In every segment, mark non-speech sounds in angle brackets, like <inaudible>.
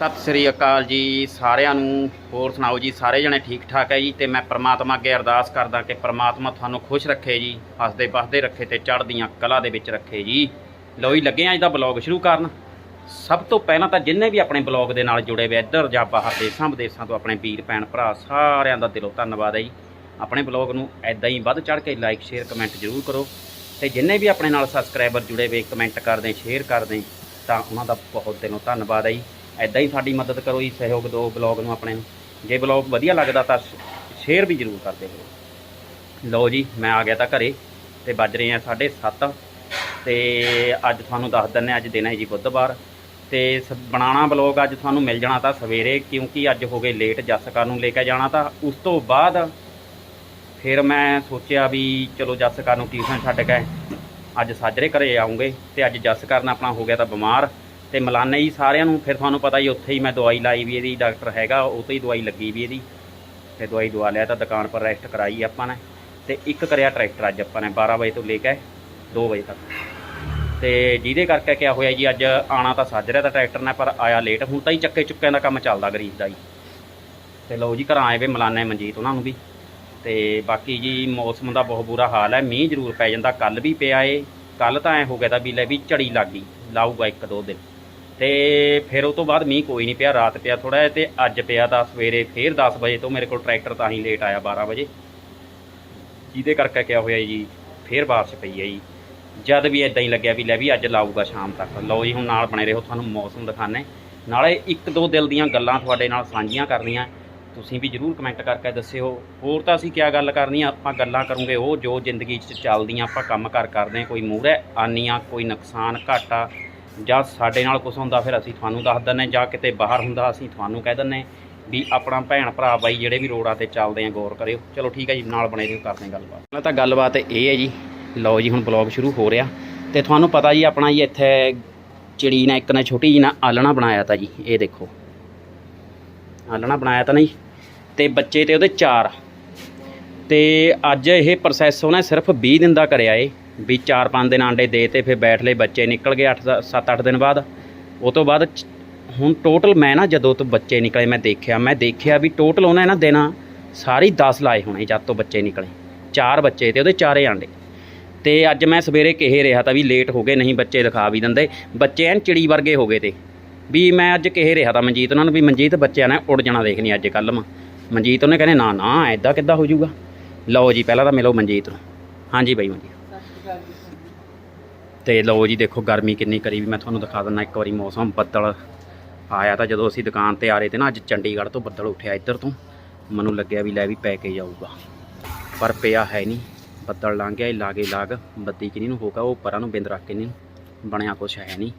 ਸਤਿ ਸ੍ਰੀ ਅਕਾਲ ਜੀ ਸਾਰਿਆਂ ਨੂੰ। ਹੋਰ ਸੁਣਾਓ ਜੀ, ਸਾਰੇ ਜਣੇ ਠੀਕ ਠਾਕ ਹੈ ਜੀ? ਤੇ ਮੈਂ ਪ੍ਰਮਾਤਮਾ ਅੱਗੇ ਅਰਦਾਸ ਕਰਦਾ ਕਿ ਪ੍ਰਮਾਤਮਾ ਤੁਹਾਨੂੰ ਖੁਸ਼ ਰੱਖੇ ਜੀ, ਹੱਸਦੇ ਵਸਦੇ ਰੱਖੇ ਤੇ ਚੜ੍ਹਦੀਆਂ ਕਲਾ ਦੇ ਵਿੱਚ ਰੱਖੇ ਜੀ। ਲਓ ਜੀ, ਲੱਗੇ ਆ ਅੱਜ ਦਾ ਬਲੌਗ ਸ਼ੁਰੂ ਕਰਨ। ਸਭ ਤੋਂ ਪਹਿਲਾਂ ਤਾਂ ਜਿੰਨੇ ਵੀ ਆਪਣੇ ਬਲੌਗ ਦੇ ਨਾਲ ਜੁੜੇ ਹੋਏ ਇੱਧਰ ਜਾਂ ਬਾਹਰ, ਦੇਸ਼ਾਂ ਵਿਦੇਸ਼ਾਂ ਤੋਂ ਆਪਣੇ ਵੀਰ, ਭੈਣ, ਭਰਾ, ਸਾਰਿਆਂ ਦਾ ਦਿਲੋਂ ਧੰਨਵਾਦ ਹੈ ਜੀ। ਆਪਣੇ ਬਲੌਗ ਨੂੰ ਐਦਾਂ ਹੀ ਵੱਧ ਚੜ੍ਹ ਕੇ ਲਾਈਕ ਸ਼ੇਅਰ ਕਮੈਂਟ ਜ਼ਰੂਰ ਕਰੋ। ਤੇ ਜਿੰਨੇ ਵੀ ਆਪਣੇ ਨਾਲ ਸਬਸਕ੍ਰਾਈਬਰ ਜੁੜੇ ਹੋਏ ਕਮੈਂਟ ਕਰਦੇ ਸ਼ੇਅਰ ਕਰਦੇ, ਤਾਂ ਉਹਨਾਂ ਦਾ ਬਹੁਤ ਦਿਲੋਂ ਧੰਨਵਾਦ ਹੈ ਜੀ। ਐਦਾਂ ਹੀ ਸਾਡੀ ਮਦਦ ਕਰੋ ਜੀ, ਸਹਿਯੋਗ ਦਿਓ ਬਲੌਗ ਨੂੰ ਆਪਣੇ ਨੂੰ। ਜੇ ਬਲੌਗ ਵਧੀਆ ਲੱਗਦਾ ਤਾਂ ਸ਼ੇਅਰ ਵੀ ਜ਼ਰੂਰ ਕਰਦੇ ਹੋ ਲਓ ਜੀ, ਮੈਂ ਆ ਗਿਆ ਤਾਂ ਘਰੇ ਤੇ ਵੱਜ ਰਹੇ ਆ 7:30 ਤੇ ਅੱਜ ਤੁਹਾਨੂੰ ਦੱਸ ਦਿੰਨੇ ਅੱਜ ਦਿਨ ਹੈ ਜੀ ਬੁੱਧਵਾਰ ਤੇ ਸ- ਬਣਾਉਣਾ ਬਲੌਗ ਅੱਜ ਤੁਹਾਨੂੰ ਮਿਲ ਜਾਣਾ ਤਾਂ ਸਵੇਰੇ ਕਿਉਂਕਿ ਅੱਜ ਹੋ ਗਏ ਲੇਟ ਜੱਸਕਾ ਨੂੰ ਲੈ ਕੇ ਜਾਣਾ ਤਾਂ ਉਸ ਤੋਂ ਬਾਅਦ ਫਿਰ ਮੈਂ ਸੋਚਿਆ ਵੀ ਚਲੋ ਜੱਸਕਾ ਨੂੰ ਟਿਊਸ਼ਨ ਛੱਡ ਕੇ ਅੱਜ ਸਾਜਰੇ ਘਰੇ ਆਉਂਗੇ ਤੇ ਅੱਜ ਜੱਸ ਕਰਨ ਆਪਣਾ ਹੋ ਗਿਆ ਤਾਂ ਬਿਮਾਰ ਤੇ ਮਲਾਨੇ ਜੀ ਸਾਰਿਆਂ ਨੂੰ ਫਿਰ ਤੁਹਾਨੂੰ ਪਤਾ ਹੀ ਉੱਥੇ ਹੀ ਮੈਂ ਦਵਾਈ ਲਾਈ ਵੀ ਇਹਦੀ, ਡਾਕਟਰ ਹੈਗਾ, ਉਹ ਤੋਂ ਹੀ ਦਵਾਈ ਲੱਗੀ ਵੀ ਇਹਦੀ। ਤੇ ਦਵਾਈ ਦਵਾ ਲਿਆ ਤਾਂ ਦੁਕਾਨ ਪਰ ਰੈਸਟ ਕਰਾਈ ਆਪਾਂ ਨੇ। ਤੇ ਇੱਕ ਕਰਿਆ ਟਰੈਕਟਰ ਅੱਜ ਆਪਾਂ ਨੇ 12 ਵਜੇ ਤੋਂ ਲੈ ਕੇ 2 ਵਜੇ ਤੱਕ। ਤੇ ਜਿਹਦੇ ਕਰਕੇ ਕਿਆ ਹੋਇਆ ਜੀ, ਅੱਜ ਆਣਾ ਤਾਂ ਸੱਜ ਰਿਹਾ ਤਾਂ ਟਰੈਕਟਰ ਨੇ, ਪਰ ਆਇਆ ਲੇਟ ਹੁਣ ਤਾਂ ਹੀ ਚੱਕੇ ਚੁੱਕਿਆਂ ਦਾ ਕੰਮ ਚੱਲਦਾ ਗਰੀਬ ਦਾ ਹੀ। ਤੇ ਲਓ ਜੀ, ਘਰਾਂ ਆਏ ਵੇ ਮਲਾਨੇ ਮਨਜੀਤ ਉਹਨਾਂ ਨੂੰ ਵੀ। ਤੇ ਬਾਕੀ ਜੀ, ਮੌਸਮ ਦਾ ਬਹੁਤ ਬੁਰਾ ਹਾਲ ਹੈ, ਮੀਂਹ ਜ਼ਰੂਰ ਪੈ ਜਾਂਦਾ। ਕੱਲ ਵੀ ਪਿਆ ਏ। ਕੱਲ ਤਾਂ ਐ ਹੋ ਗਿਆ ਤਾਂ ਵੀ ਲੈ ਵੀ ਝੜੀ ਲੱਗ ਗਈ, ਲਾਊਗਾ ਇੱਕ ਦੋ ਦਿਨ। ਤੇ ਫਿਰ ਉਹ ਤੋਂ ਬਾਅਦ ਮੀਂਹ ਕੋਈ ਨਹੀਂ ਪਿਆ, ਰਾਤ ਪਿਆ ਥੋੜਾ ਜਿਹਾ ਤੇ ਅੱਜ ਪਿਆ ਤਾਂ ਸਵੇਰੇ, ਫੇਰ 10 ਵਜੇ ਤੋਂ ਮੇਰੇ ਕੋਲ ਟਰੈਕਟਰ ਤਾਂ ਹੀ ਲੇਟ ਆਇਆ 12 ਵਜੇ। ਜਿਹਦੇ ਕਰਕੇ ਕਿਆ ਹੋਇਆ ਜੀ, ਫੇਰ ਬਾਰਿਸ਼ ਪਈ ਹੈ ਜੀ। ਜਦ ਵੀ ਇਦਾਂ ਹੀ ਲੱਗਿਆ ਵੀ ਲੈ ਵੀ ਅੱਜ ਲਾਊਗਾ ਸ਼ਾਮ ਤੱਕ। ਲਓ ਜੀ, ਹੁਣ ਨਾਲ ਬਣੇ ਰਹੋ, ਤੁਹਾਨੂੰ ਮੌਸਮ ਦਿਖਾਣੇ ਨਾਲੇ ਇੱਕ ਦੋ ਦਿਲ ਦੀਆਂ ਗੱਲਾਂ ਤੁਹਾਡੇ ਨਾਲ ਸਾਂਝੀਆਂ ਕਰਨੀਆਂ ਤੁਸੀਂ ਵੀ ਜਰੂਰ ਕਮੈਂਟ ਕਰਕੇ ਦੱਸਿਓ। ਹੋਰ ਤਾਂ ਅਸੀਂ ਕਿਆ ਗੱਲ ਕਰਨੀ ਆ? ਆਪਾਂ ਗੱਲਾਂ ਕਰੂੰਗੇ ਉਹ ਜੋ ਜ਼ਿੰਦਗੀ 'ਚ ਚੱਲਦੀਆਂ, ਆਪਾਂ ਕੰਮ ਕਰ ਕਰਦੇ ਹਾਂ, ਕੋਈ ਮੂਹਰੇ ਆਨੀਆਂ, ਕੋਈ ਨੁਕਸਾਨ, ਘਾਟਾ ਜਾਂ ਸਾਡੇ ਨਾਲ ਕੁਝ ਹੁੰਦਾ, ਫਿਰ ਅਸੀਂ ਤੁਹਾਨੂੰ ਦੱਸ ਦਿੰਨੇ ਜਾਂ ਕਿਤੇ ਬਾਹਰ ਹੁੰਦਾ, ਅਸੀਂ ਤੁਹਾਨੂੰ ਕਹਿ ਦਿੰਨੇ ਵੀ ਆਪਣਾ ਭੈਣ ਭਰਾ ਬਾਈ ਜਿਹੜੇ ਵੀ ਰੋਡਾਂ ਤੇ ਚੱਲਦੇ ਆ, ਗੌਰ ਕਰਿਓ। ਚਲੋ ਠੀਕ ਹੈ ਜੀ, ਨਾਲ ਬਣੇ ਰਹੋ, ਕਰਦੇ ਹਾਂ ਗੱਲਬਾਤ। ਪਹਿਲਾਂ ਤਾਂ ਗੱਲਬਾਤ ਇਹ ਹੈ ਜੀ, ਲਓ ਜੀ, ਹੁਣ ਬਲੌਗ ਸ਼ੁਰੂ ਹੋ ਰਿਹਾ। ਤੇ ਤੁਹਾਨੂੰ ਪਤਾ ਜੀ, ਆਪਣਾ ਜੀ ਇੱਥੇ ਚਿੜੀ ਨੇ ਇੱਕ ਨੇ ਛੋਟੀ ਜੀ ਨਾ ਆਲਣਾ ਬਣਾਇਆ ਤਾਂ ਜੀ, ਇਹ ਦੇਖੋ। ਆਲਣਾ ਬਣਾਇਆ ਤਾਂ ਨਹੀਂ, ਤੇ ਬੱਚੇ ਤੇ ਉਹਦੇ ਚਾਰ। ਤੇ ਅੱਜ ਇਹ ਪ੍ਰੋਸੈਸ ਉਹਨੇ ਸਿਰਫ 20 ਦਿਨ ਦਾ ਕਰਿਆ ਏ। ਵੀ 4-5 ਦਿਨ ਆਂਡੇ ਦੇ ਤੇ ਫਿਰ ਬੈਠ ਲਏ ਬੱਚੇ, ਨਿਕਲ ਗਏ 8 7-8 ਦਿਨ ਬਾਅਦ। ਉਹ ਤੋਂ ਬਾਅਦ ਹੁਣ ਟੋਟਲ ਮੈਂ ਨਾ ਜਦੋਂ ਤੋਂ ਬੱਚੇ ਨਿਕਲੇ, ਮੈਂ ਦੇਖਿਆ ਮੈਂ ਦੇਖਿਆ ਵੀ ਟੋਟਲ ਉਹਨੇ ਨਾ ਦਿਨਾਂ ਸਾਰੀ 10 ਲਾਏ ਹੋਣੇ ਜਦ ਤੋਂ ਬੱਚੇ ਨਿਕਲੇ। ਚਾਰ ਬੱਚੇ ਤੇ ਉਹਦੇ ਚਾਰੇ ਆਂਡੇ। ਤੇ ਅੱਜ ਮੈਂ ਸਵੇਰੇ ਕਿਹੇ ਰਿਹਾ ਤਾਂ ਵੀ ਲੇਟ ਹੋ ਗਏ, ਨਹੀਂ ਬੱਚੇ ਦਿਖਾ ਵੀ ਦਿੰਦੇ। ਬੱਚੇ ਐਨ ਚਿੜੀ ਵਰਗੇ ਹੋ ਗਏ ਤੇ। ਵੀ ਮੈਂ ਅੱਜ ਕਿਹੇ ਰਿਹਾ ਤਾਂ ਮਨਜੀਤ ਉਹਨਾਂ ਨੂੰ ਵੀ ਮਨਜੀਤ ਬੱਚਿਆਂ ਨੇ ਉੱਡ ਜਾਣਾ ਦੇਖਣੀ ਅੱਜ ਕੱਲ੍ਹ ਮਾ ਮਨਜੀਤ ਉਹਨੇ ਕਹਿੰਦੇ, ਨਾ ਨਾ ਐਦਾਂ ਕਿੱਦਾਂ ਹੋ ਜਾਊਗਾ? ਲਓ ਜੀ, ਪਹਿਲਾਂ ਤਾਂ ਮਿਲੋ ਮਨਜੀਤ ਨੂੰ। ਹਾਂਜੀ ਬਾਈ ਮਨਜੀਤ। ਤੇ ਲਓ ਜੀ ਦੇਖੋ ਗਰਮੀ ਕਿੰਨੀ ਕਰੀ ਵੀ ਮੈਂ ਤੁਹਾਨੂੰ ਦਿਖਾ ਦਿੰਦਾ ਇੱਕ ਵਾਰੀ ਮੌਸਮ ਬੱਦਲ ਆਇਆ ਤਾਂ ਜਦੋਂ ਅਸੀਂ ਦੁਕਾਨ ਤੇ ਆ ਰਹੇ ਤੇ ਨਾ ਅੱਜ ਚੰਡੀਗੜ੍ਹ ਤੋਂ ਬੱਦਲ ਉੱਠਿਆ ਇੱਧਰ ਤੋਂ ਮੈਨੂੰ ਲੱਗਿਆ ਵੀ ਲੈ ਵੀ ਪੈ ਕੇ ਜਾਊਗਾ। ਪਰ ਪਿਆ ਹੈ ਨਹੀਂ ਬੱਦਲ ਲੰਘ ਗਿਆ ਲਾਗੇ ਲਾਗ ਬੱਦੀ ਕਿਨੀ ਨੂੰ ਹੋਗਾ ਉਹ ਪਰਾਂ ਨੂੰ ਬਿੰਦ ਰੱਖ ਕੇ ਨਹੀਂ ਬਣਿਆ ਕੁਛ ਹੈ ਨਹੀਂ।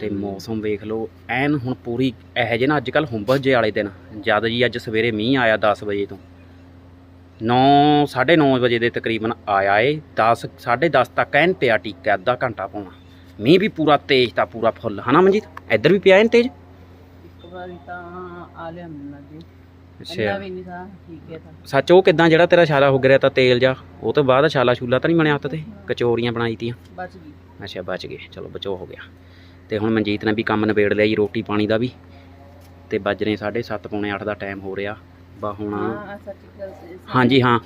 ਤੇ ਮੌਸਮ ਵੇਖ ਲਓ ਐਨ ਹੁਣ ਪੂਰੀ ਇਹੋ ਜਿਹੇ ਨਾ ਅੱਜ ਕੱਲ ਹੁੰਬਸ ਜੇ ਵਾਲੇ ਦਿਨ ਜਦ ਜੀ ਅੱਜ ਸਵੇਰੇ ਮੀਂਹ ਆਇਆ 10 ਵਜੇ ਤੋਂ 9 9:30 ਵਜੇ ਦੇ ਤਕਰੀਬਨ ਆਇਆ ਏ। 10 10:30 ਤੱਕ ਐਨ ਪਿਆ ਟਿੱਕਾ ਅੱਧਾ ਘੰਟਾ ਪਾਉਣਾ ਮੀਂਹ ਵੀ ਪੂਰਾ ਤੇਜ਼ ਤਾਂ ਪੂਰਾ ਫੁੱਲ ਹਨਾ ਮਨਜੀਤ? ਇੱਧਰ ਵੀ ਪਿਆ ਐਨ ਤੇਜ਼? ਇੱਕ ਵਾਰੀ ਤਾਂ ਆ ਲਿਆ ਲੱਗੇ ਇੰਨਾ ਅੱਛਾ। ਵੀ ਨਹੀਂ ਥਾ ਠੀਕ ਹੈ ਤਾਂ। ਸੱਚ ਉਹ ਕਿਦਾਂ ਜਿਹੜਾ ਤੇਰਾ ਛਾਲਾ ਹੋ ਗਿਆ ਤਾਂ ਤੇਲ ਜਾ? ਉਹ ਤੋਂ ਬਾਅਦ ਛਾਲਾ ਛੂਲਾ ਤਾਂ ਨਹੀਂ ਬਣਿਆ ਹੱਥ ਤੇ? ਕਚੋਰੀਆਂ ਬਣਾਈ ਤੀਆਂ। ਬਚ ਗਈ। ਅੱਛਾ ਬਚ ਗਏ। ਚਲੋ ਬਚੋ ਹੋ ਗਿਆ। ਤੇ ਹੁਣ ਮਨਜੀਤ ਨੇ ਵੀ ਕੰਮ ਨਿਬੇੜ ਲਿਆ ਜੀ ਰੋਟੀ ਪਾਣੀ ਦਾ ਵੀ। ਤੇ ਵੱਜ ਰਹੇ 7:30 ਪੌਣੇ 8 ਦਾ ਟਾਈਮ ਹੋ ਰਿਹਾ। ਬਾ ਹੁਣ ਹਾਂ ਹਾਂਜੀ, ਹਾਂ।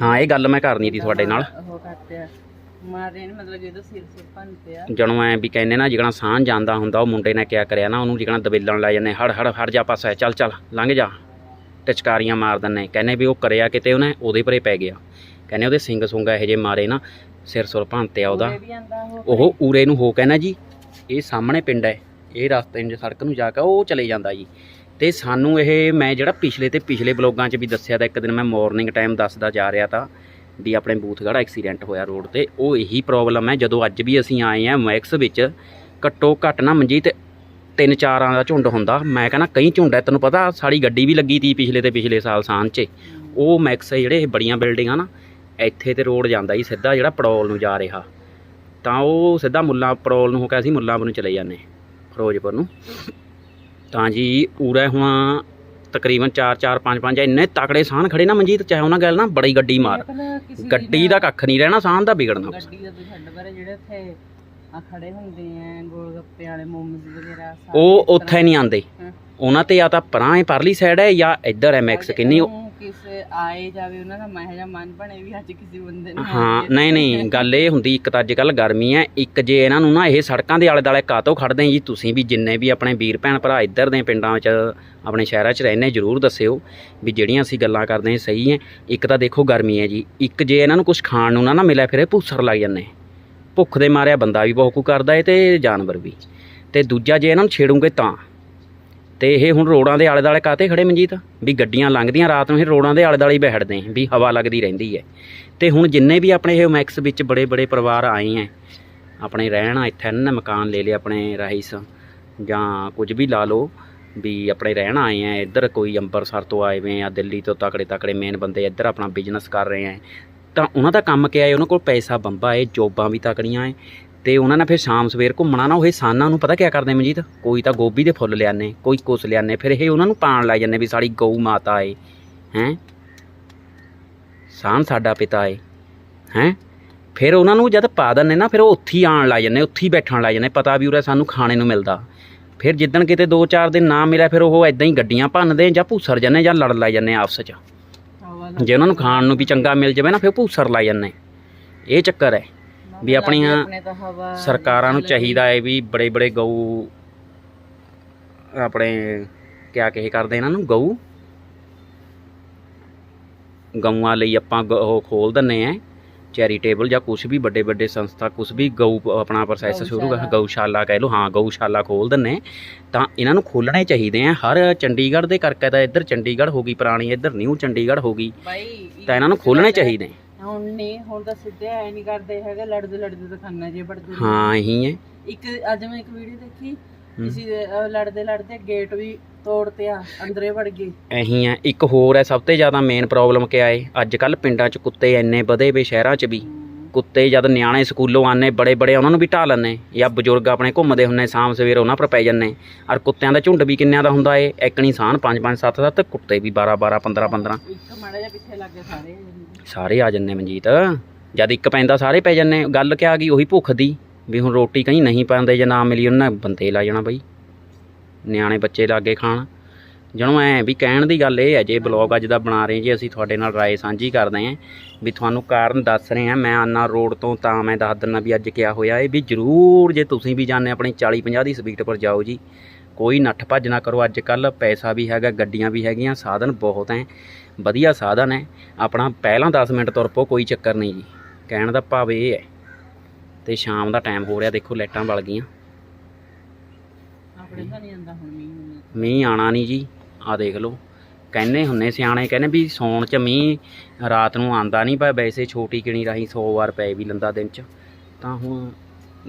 ਹਾਂ ਇਹ ਗੱਲ ਮੈਂ ਕਰਨੀ ਸੀ ਤੁਹਾਡੇ ਨਾਲ। ਉਹ ਮਾਰੇ ਨੇ ਮਤਲਬ ਇਹਦਾ ਸਿਰ ਸਿਰ ਭੰਨ ਪਿਆ ਜਦੋਂ ਐ ਵੀ ਕਹਿੰਦੇ ਨਾ ਜਿਗਣਾ ਸਾਹ ਜਾਂਦਾ ਹੁੰਦਾ ਉਹ ਮੁੰਡੇ ਨੇ ਕਿਆ ਕਰਿਆ ਨਾ ਉਹਨੂੰ ਜਿਗਣਾ ਦਬੇਲਣ ਲੈ ਜਾਂਦੇ ਹੜ ਹੜ ਹੜ ਜਾ ਪਾਸਾ ਚੱਲ ਚੱਲ ਲੰਘ ਜਾ। ਟਚਕਾਰੀਆਂ ਮਾਰ ਦਿੰਨੇ ਕਹਿੰਦੇ ਵੀ ਉਹ ਕਰਿਆ ਕਿਤੇ ਉਹਨੇ ਉਹਦੇ ਪਰੇ ਪੈ ਗਿਆ। ਕਹਿੰਦੇ ਉਹਦੇ ਸਿੰਘ ਸੁੰਗਾ ਇਹੋ ਜੇ ਮਾਰੇ ਨਾ ਸਿਰ ਸੁਰ ਭੰਨਤੇ ਆ ਉਹਦਾ। ਉਹ ਊਰੇ ਨੂੰ ਹੋ ਕੇ ਨਾ ਜੀ ਇਹ ਸਾਹਮਣੇ ਪਿੰਡ ਹੈ ਇਹ ਰਸਤੇ ਨੂੰ ਸੜਕ ਨੂੰ ਜਾ ਕੇ ਉਹ ਚਲੇ ਜਾਂਦਾ ਜੀ। ਤੇ ਸਾਨੂੰ ਇਹ ਮੈਂ ਜਿਹੜਾ ਪਿਛਲੇ ਤੇ ਪਿਛਲੇ ਬਲੋਗਾਂ 'ਚ ਵੀ ਦੱਸਿਆ ਤਾਂ ਇੱਕ ਦਿਨ ਮੈਂ ਮਾਰਨਿੰਗ ਟਾਈਮ ਦੱਸਦਾ ਜਾ ਰਿਹਾ ਤਾਂ ਵੀ ਆਪਣੇ ਬੂਥਗੜਾ ਐਕਸੀਡੈਂਟ ਹੋਇਆ ਰੋਡ ਤੇ। ਉਹ ਇਹੀ ਪ੍ਰੋਬਲਮ ਹੈ, ਜਦੋਂ ਅੱਜ ਵੀ ਅਸੀਂ ਆਏ ਆ ਮੈਕਸ ਵਿੱਚ, ਘੱਟੋ ਘੱਟ ਨਾ ਮਨਜੀਤ ਤਿੰਨ ਚਾਰਾਂ ਦਾ ਝੁੰਡ ਹੁੰਦਾ। ਮੈਂ ਕਹਿੰਦਾ ਕਈ ਝੁੰਡ ਹੈ, ਤੈਨੂੰ ਪਤਾ ਸਾਡੀ ਗੱਡੀ ਵੀ ਲੱਗੀ ਤੀ ਪਿਛਲੇ ਤੇ ਪਿਛਲੇ ਸਾਲ ਸਾਨ 'ਚ। ਉਹ ਮੈਕਸ ਜਿਹੜੇ ਇਹ ਬੜੀਆਂ ਬਿਲਡਿੰਗਾਂ ਨਾ, ਇੱਥੇ ਤੇ ਰੋਡ ਜਾਂਦਾ ਜੀ ਸਿੱਧਾ ਜਿਹੜਾ ਪੜੋਲ ਨੂੰ ਜਾ ਰਿਹਾ। ਤਾਂ ਉਹ ਸਿੱਧਾ ਮੁੱਲਾ ਪੜੋਲ ਨੂੰ ਹੋ ਕੇ ਅਸੀਂ ਮੁੱਲਾਂਪੁਰ ਨੂੰ ਚਲੇ ਜਾਂਦੇ, ਫਿਰੋਜ਼ਪੁਰ ਨੂੰ। ਤਾਂ ਜੀ ਉਰੇ ਹੁਣ ਤਕਰੀਬਨ 4 4 5 5 ਇੰਨੇ ਤਕੜੇ ਸਾਨ ਖੜੇ ਨਾ ਮਨਜੀਤ ਚਾਹੇ ਉਹਨਾਂ ਗੱਲ ਨਾ ਬੜੀ ਗੱਡੀ ਮਾਰ। ਗੱਡੀ ਦਾ ਕੱਖ ਨਹੀਂ ਰਹਿਣਾ ਸਾਨ ਦਾ ਵਿਗੜਨਾ। ਗੱਡੀ ਦਾ ਤੂੰ ਛੱਡ ਪਰੇ ਜਿਹੜੇ ਉੱਥੇ ਆ ਖੜੇ ਹੁੰਦੇ ਆ ਗੋਲ ਗੱਪੇ ਵਾਲੇ ਮੋਮਸ ਵਗੈਰਾ ਸਾਰੇ ਉਹ ਉੱਥੇ ਨਹੀਂ ਆਉਂਦੇ। ਹਾਂ। ਉਹਨਾਂ ਤੇ ਆ ਤਾਂ ਪਰਾਂ ਹੈ ਪਰਲੀ ਸਾਈਡ ਹੈ ਜਾਂ ਇੱਧਰ ਹੈ ਮੈਕਸ ਕਿੰਨੀ ਕਿਸੇ ਆਏ ਜਾਵੇ ਉਹਨਾਂ ਦਾ ਮਹਿ ਜਿਹਾ ਮਨ ਬਣੇ ਵੀ ਅੱਜ ਕਿਸੇ ਬੰਦੇ ਨੇ ਹਾਂ ਨਹੀਂ ਨਹੀਂ ਗੱਲ ਇਹ ਹੁੰਦੀ ਇੱਕ ਤਾਂ ਅੱਜ ਕੱਲ ਗਰਮੀ ਹੈ ਇੱਕ ਜੇ ਇਹਨਾਂ ਨੂੰ ਨਾ ਇਹ ਸੜਕਾਂ ਦੇ ਆਲੇ ਦਾਲੇ ਕਾਤੋਂ ਖੜਦੇ ਜੀ ਤੁਸੀਂ ਵੀ ਜਿੰਨੇ ਵੀ ਆਪਣੇ ਵੀਰ ਭੈਣ ਭਰਾ ਇੱਧਰ ਦੇ ਪਿੰਡਾਂ 'ਚ ਆਪਣੇ ਸ਼ਹਿਰਾਂ 'ਚ ਰਹਿੰਦੇ ਜਰੂਰ ਦੱਸਿਓ ਵੀ ਜਿਹੜੀਆਂ ਅਸੀਂ ਗੱਲਾਂ ਕਰਦੇ ਹਾਂ ਸਹੀ ਹੈ। ਇੱਕ ਤਾਂ ਦੇਖੋ ਗਰਮੀ ਹੈ ਜੀ ਇੱਕ ਜੇ ਇਹਨਾਂ ਨੂੰ ਕੁਝ ਖਾਣ ਨੂੰ ਨਾ ਨਾ ਮਿਲਿਆ ਫਿਰ ਇਹ ਭੁੱਸਰ ਲੱਗ ਜਾਂਦੇ। ਭੁੱਖ ਦੇ ਮਾਰਿਆ ਬੰਦਾ ਵੀ ਬਹੁਤ ਕੁ ਕਰਦਾ ਹੈ ਤੇ ਜਾਨਵਰ ਵੀ। ਤੇ ਦੂਜਾ ਜੇ ਇਹਨਾਂ ਨੂੰ ਛੇੜੂਗੇ ਤਾਂ। ਤੇ ਇਹ ਹੁਣ ਰੋਡਾਂ ਦੇ ਆਲੇ ਦਾਲੇ ਕਾਤੇ ਖੜੇ ਮਨਜੀਤ? ਵੀ ਗੱਡੀਆਂ ਲੰਘਦੀਆਂ, ਰਾਤ ਨੂੰ ਇਹ ਰੋਡਾਂ ਦੇ ਆਲੇ ਦਾਲੇ ਹੀ ਬੈਠਦੇ ਆ, ਵੀ ਹਵਾ ਲੱਗਦੀ ਰਹਿੰਦੀ ਹੈ ਤੇ ਹੁਣ ਜਿੰਨੇ ਵੀ ਆਪਣੇ ਇਹ ਮੈਕਸ ਵਿੱਚ ਬੜੇ ਬੜੇ ਪਰਿਵਾਰ ਆਏ ਆ ਆਪਣੇ ਰਹਿਣਾ ਇੱਥੇ ਇਹਨਾਂ ਮਕਾਨ ਲੈ ਲਏ ਆਪਣੇ ਰਾਈਸ, ਜਾਂ ਕੁਝ ਵੀ ਲਾ ਲਓ, ਵੀ ਆਪਣੇ ਰਹਿਣ ਆਏ ਆ ਇੱਧਰ ਕੋਈ ਅੰਮ੍ਰਿਤਸਰ ਤੋਂ ਆਏ ਵੇ ਆ, ਦਿੱਲੀ ਤੋਂ ਤਕੜੇ ਤਕੜੇ ਮੇਨ ਬੰਦੇ ਇੱਧਰ ਆਪਣਾ ਬਿਜ਼ਨਸ ਕਰ ਰਹੇ ਆ ਤਾਂ ਉਹਨਾਂ ਦਾ ਕੰਮ ਕਿਆ ਹੈ ਉਹਨਾਂ ਕੋਲ ਪੈਸਾ ਬੰਬਾ ਹੈ ਜੋਬਾਂ ਵੀ ਤਕੜੀਆਂ ਹੈ ਤੇ ਉਹਨਾਂ ਨੇ ਫਿਰ ਸ਼ਾਮ ਸਵੇਰ ਘੁੰਮਣਾ ਨਾ, ਉਹ ਇਹ ਸਾਨਾਂ ਨੂੰ ਪਤਾ ਕਿਆ ਕਰਦੇ ਮਨਜੀਤ? ਕੋਈ ਤਾਂ ਗੋਭੀ ਦੇ ਫੁੱਲ ਲਿਆਨੇ ਕੋਈ ਕੁਸ ਲਿਆਨੇ ਫਿਰ ਇਹ ਉਹਨਾਂ ਨੂੰ ਪਾਣ ਲੱਗ ਜਾਂਦੇ ਵੀ ਸਾਡੀ ਗਊ ਮਾਤਾ ਏ, ਹੈਂ? ਸਾਨ ਸਾਡਾ ਪਿਤਾ ਏ, ਹੈਂ? ਫਿਰ ਉਹਨਾਂ ਨੂੰ ਜਦ ਪਾ ਦਿੰਦੇ ਨਾ, ਫਿਰ ਉਹ ਉੱਥੇ ਹੀ ਆਣ ਲੱਗ ਜਾਂਦੇ, ਉੱਥੇ ਹੀ ਬੈਠਣ ਲੱਗ ਜਾਂਦੇ, ਪਤਾ ਵੀ ਉਰੇ ਸਾਨੂੰ ਖਾਣੇ ਨੂੰ ਮਿਲਦਾ। ਫਿਰ ਜਿੱਦਣ ਕਿਤੇ 2-4 ਦਿਨ ਨਾ ਮਿਲਿਆ, ਫਿਰ ਉਹ ਐਦਾਂ ਹੀ ਗੱਡੀਆਂ ਭੰਨਦੇ ਜਾਂ ਭੂਸਰ ਜਾਂਦੇ ਜਾਂ ਲੜ ਲੱਗ ਜਾਂਦੇ ਆਪਸ 'ਚ। ਜੇ ਉਹਨਾਂ ਨੂੰ ਖਾਣ ਨੂੰ ਵੀ ਚੰਗਾ ਮਿਲ ਜਾਵੇ ਨਾ, ਫਿਰ ਭੂਸਰ ਲੱਗ ਜਾਂਦੇ। ਇਹ ਚੱਕਰ ਹੈ। ਵੀ ਆਪਣੀਆਂ ਆਪਣੇ ਤਾਂ ਹਵਾ ਸਰਕਾਰਾਂ ਨੂੰ ਚਾਹੀਦਾ ਹੈ ਵੀ ਬੜੇ ਬੜੇ ਗਊ ਆਪਣੇ ਕਿਆ ਕਹੇ ਕਰਦੇ ਇਹਨਾਂ ਨੂੰ ਗਊ ਗਊਆਂ ਲਈ ਆਪਾਂ ਗ- ਉਹ ਖੋਲ ਦਿੰਨੇ ਆ ਚੈਰੀਟੇਬਲ ਜਾਂ ਕੁਝ ਵੀ ਵੱਡੇ ਵੱਡੇ ਸੰਸਥਾ ਕੁਝ ਵੀ ਗਊ ਆਪਣਾ ਪ੍ਰੋਸੈਸ ਸ਼ੁਰੂ ਕਰ ਗਊਸ਼ਾਲਾ। ਗਊਸ਼ਾਲਾ ਕਹਿ ਲਓ ਹਾਂ ਗਊਸ਼ਾਲਾ ਖੋਲ ਦਿੰਨੇ ਤਾਂ ਇਹਨਾਂ ਨੂੰ ਖੋਲਣੇ ਚਾਹੀਦੇ ਆ ਹਰ ਚੰਡੀਗੜ੍ਹ ਦੇ ਕਰਕੇ ਤਾਂ ਇੱਧਰ ਚੰਡੀਗੜ੍ਹ ਹੋ ਗਈ ਪੁਰਾਣੀ ਇੱਧਰ ਨਿਊ ਚੰਡੀਗੜ੍ਹ ਹੋ ਗਈ ਬਾਈ ਤਾਂ ਇਹਨਾਂ ਨੂੰ ਖੋਲਣੇ ਚਾਹੀਦੇ ਹੁਣ ਨਹੀਂ ਹੁਣ ਤਾਂ ਸਿੱਧੇ ਐ ਨਹੀਂ ਕਰਦੇ ਹੈਗੇ ਲੜਦੇ ਲੜਦੇ ਤਾਂ ਖਾਨਾ ਜੇ ਵੜਦੇ ਨੇ। ਹਾਂ ਇਹੀ ਹੈ ਇੱਕ ਅੱਜ ਮੈਂ ਇੱਕ ਵੀਡੀਓ ਦੇਖੀ ਕਿਸੇ ਦੇ, ਅਹ, ਲੜਦੇ ਲੜਦੇ ਗੇਟ ਵੀ ਤੋੜਤੇ ਆ ਅੰਦਰੇ ਵੜ ਗਏ। ਇਹੀ ਹੈ ਇੱਕ ਹੋਰ ਹੈ ਸਭ ਤੋਂ ਜ਼ਿਆਦਾ ਮੇਨ ਪ੍ਰੋਬਲਮ ਕਿਆ ਹੈ ਅੱਜ ਕੱਲ ਪਿੰਡਾਂ 'ਚ ਕੁੱਤੇ ਇੰਨੇ ਵਧੇ ਵੇ ਸ਼ਹਿਰਾਂ 'ਚ ਵੀ। ਕੁੱਤੇ ਜਦ ਨਿਆਣੇ ਸਕੂਲੋਂ ਆਨੇ ਬੜੇ ਬੜੇ ਉਹਨਾਂ ਨੂੰ ਵੀ ਢਾ ਲੈਂਦੇ। ਜਾਂ ਬਜ਼ੁਰਗ ਆਪਣੇ ਘੁੰਮਦੇ ਹੁੰਦੇ ਸ਼ਾਮ ਸਵੇਰ ਉਹਨਾਂ ਪਰ ਪੈ ਜਾਂਦੇ। ਔਰ ਕੁੱਤਿਆਂ ਦਾ ਝੁੰਡ ਵੀ ਕਿੰਨਿਆਂ ਦਾ ਹੁੰਦਾ ਏ? ਇੱਕਣੀ ਸਾਨ 5 5 7 7 ਕੁੱਤੇ ਵੀ 12 12 15 15 ਇੱਕ ਮਾੜਾ ਜਿਹਾ ਪਿੱਛੇ ਲੱਗ ਗਏ ਸਾਰੇ। ਸਾਰੇ ਆ ਜੰਨੇ ਮਨਜੀਤ। ਜਦ ਇੱਕ ਪੈਂਦਾ ਸਾਰੇ ਪੈ ਜੰਨੇ ਗੱਲ ਕਿਆ ਆ ਗਈ? ਉਹੀ ਭੁੱਖ ਦੀ। ਵੀ ਹੁਣ ਰੋਟੀ ਕਹੀਂ ਨਹੀਂ ਪਾਉਂਦੇ ਜੇ ਨਾ ਮਿਲੀ ਉਹਨਾਂ ਬੰਦੇ ਲਾ ਜਾਣਾ ਬਈ। ਨਿਆਣੇ ਬੱਚੇ ਲਾਗੇ ਖਾਣ। ਜਣੋ ਐ ਵੀ ਕਹਿਣ ਦੀ ਗੱਲ ਇਹ ਹੈ ਜੇ ਬਲੌਗ ਅੱਜ ਦਾ ਬਣਾ ਰਹੇ ਜੀ ਅਸੀਂ ਤੁਹਾਡੇ ਨਾਲ ਰਾਏ ਸਾਂਝੀ ਕਰਦੇ ਆਂ ਵੀ ਤੁਹਾਨੂੰ ਕਾਰਨ ਦੱਸ ਰਹੇ ਆਂ ਮੈਂ ਆਨਾ ਰੋਡ ਤੋਂ ਤਾਂ ਮੈਂ ਦੱਸ ਦਿੰਦਾ ਵੀ ਅੱਜ ਕਿਆ ਹੋਇਆ ਇਹ ਵੀ ਜ਼ਰੂਰ ਜੇ ਤੁਸੀਂ ਵੀ ਜਾਂਦੇ ਆਪਣੀ 40 50 ਦੀ ਸਪੀਡ ਪਰ ਜਾਓ ਜੀ ਕੋਈ ਨੱਠ ਭੱਜ ਨਾ ਕਰੋ ਅੱਜ ਕੱਲ ਪੈਸਾ ਵੀ ਹੈਗਾ ਗੱਡੀਆਂ ਵੀ ਹੈਗੀਆਂ ਸਾਧਨ ਬਹੁਤ ਐ ਵਧੀਆ ਸਾਧਨ ਹੈ ਆਪਣਾ ਪਹਿਲਾਂ 10 ਮਿੰਟ ਤੁਰ ਪਓ ਕੋਈ ਚੱਕਰ ਨਹੀਂ ਜੀ ਕਹਿਣ ਦਾ ਭਾਵ ਇਹ ਹੈ ਤੇ ਸ਼ਾਮ ਦਾ ਟਾਈਮ ਹੋ ਰਿਹਾ ਦੇਖੋ ਲਾਈਟਾਂ ਬਲ ਗਈਆਂ। ਆਪਣੇ ਤਾਂ ਨਹੀਂ ਆਂਦਾ ਹੁਣ ਮੀਂਹ ਮੀਂਹ ਆਣਾ ਨਹੀਂ ਜੀ। ਆ ਦੇਖ ਲਓ। ਕਹਿੰਦੇ ਹੁੰਨੇ ਸਿਆਣੇ, ਕਹਿੰਦੇ ਵੀ ਸੌਣ ਚ ਮੀਂਹ ਰਾਤ ਨੂੰ ਆਂਦਾ ਨਹੀਂ ਪਰ ਵੈਸੇ ਛੋਟੀ ਕਿਣੀ ਰਾਹੀਂ 100 ਵਾਰ ਪੈ ਵੀ ਲੰਦਾ ਦਿਨ ਚ। ਤਾਂ ਹੁਣ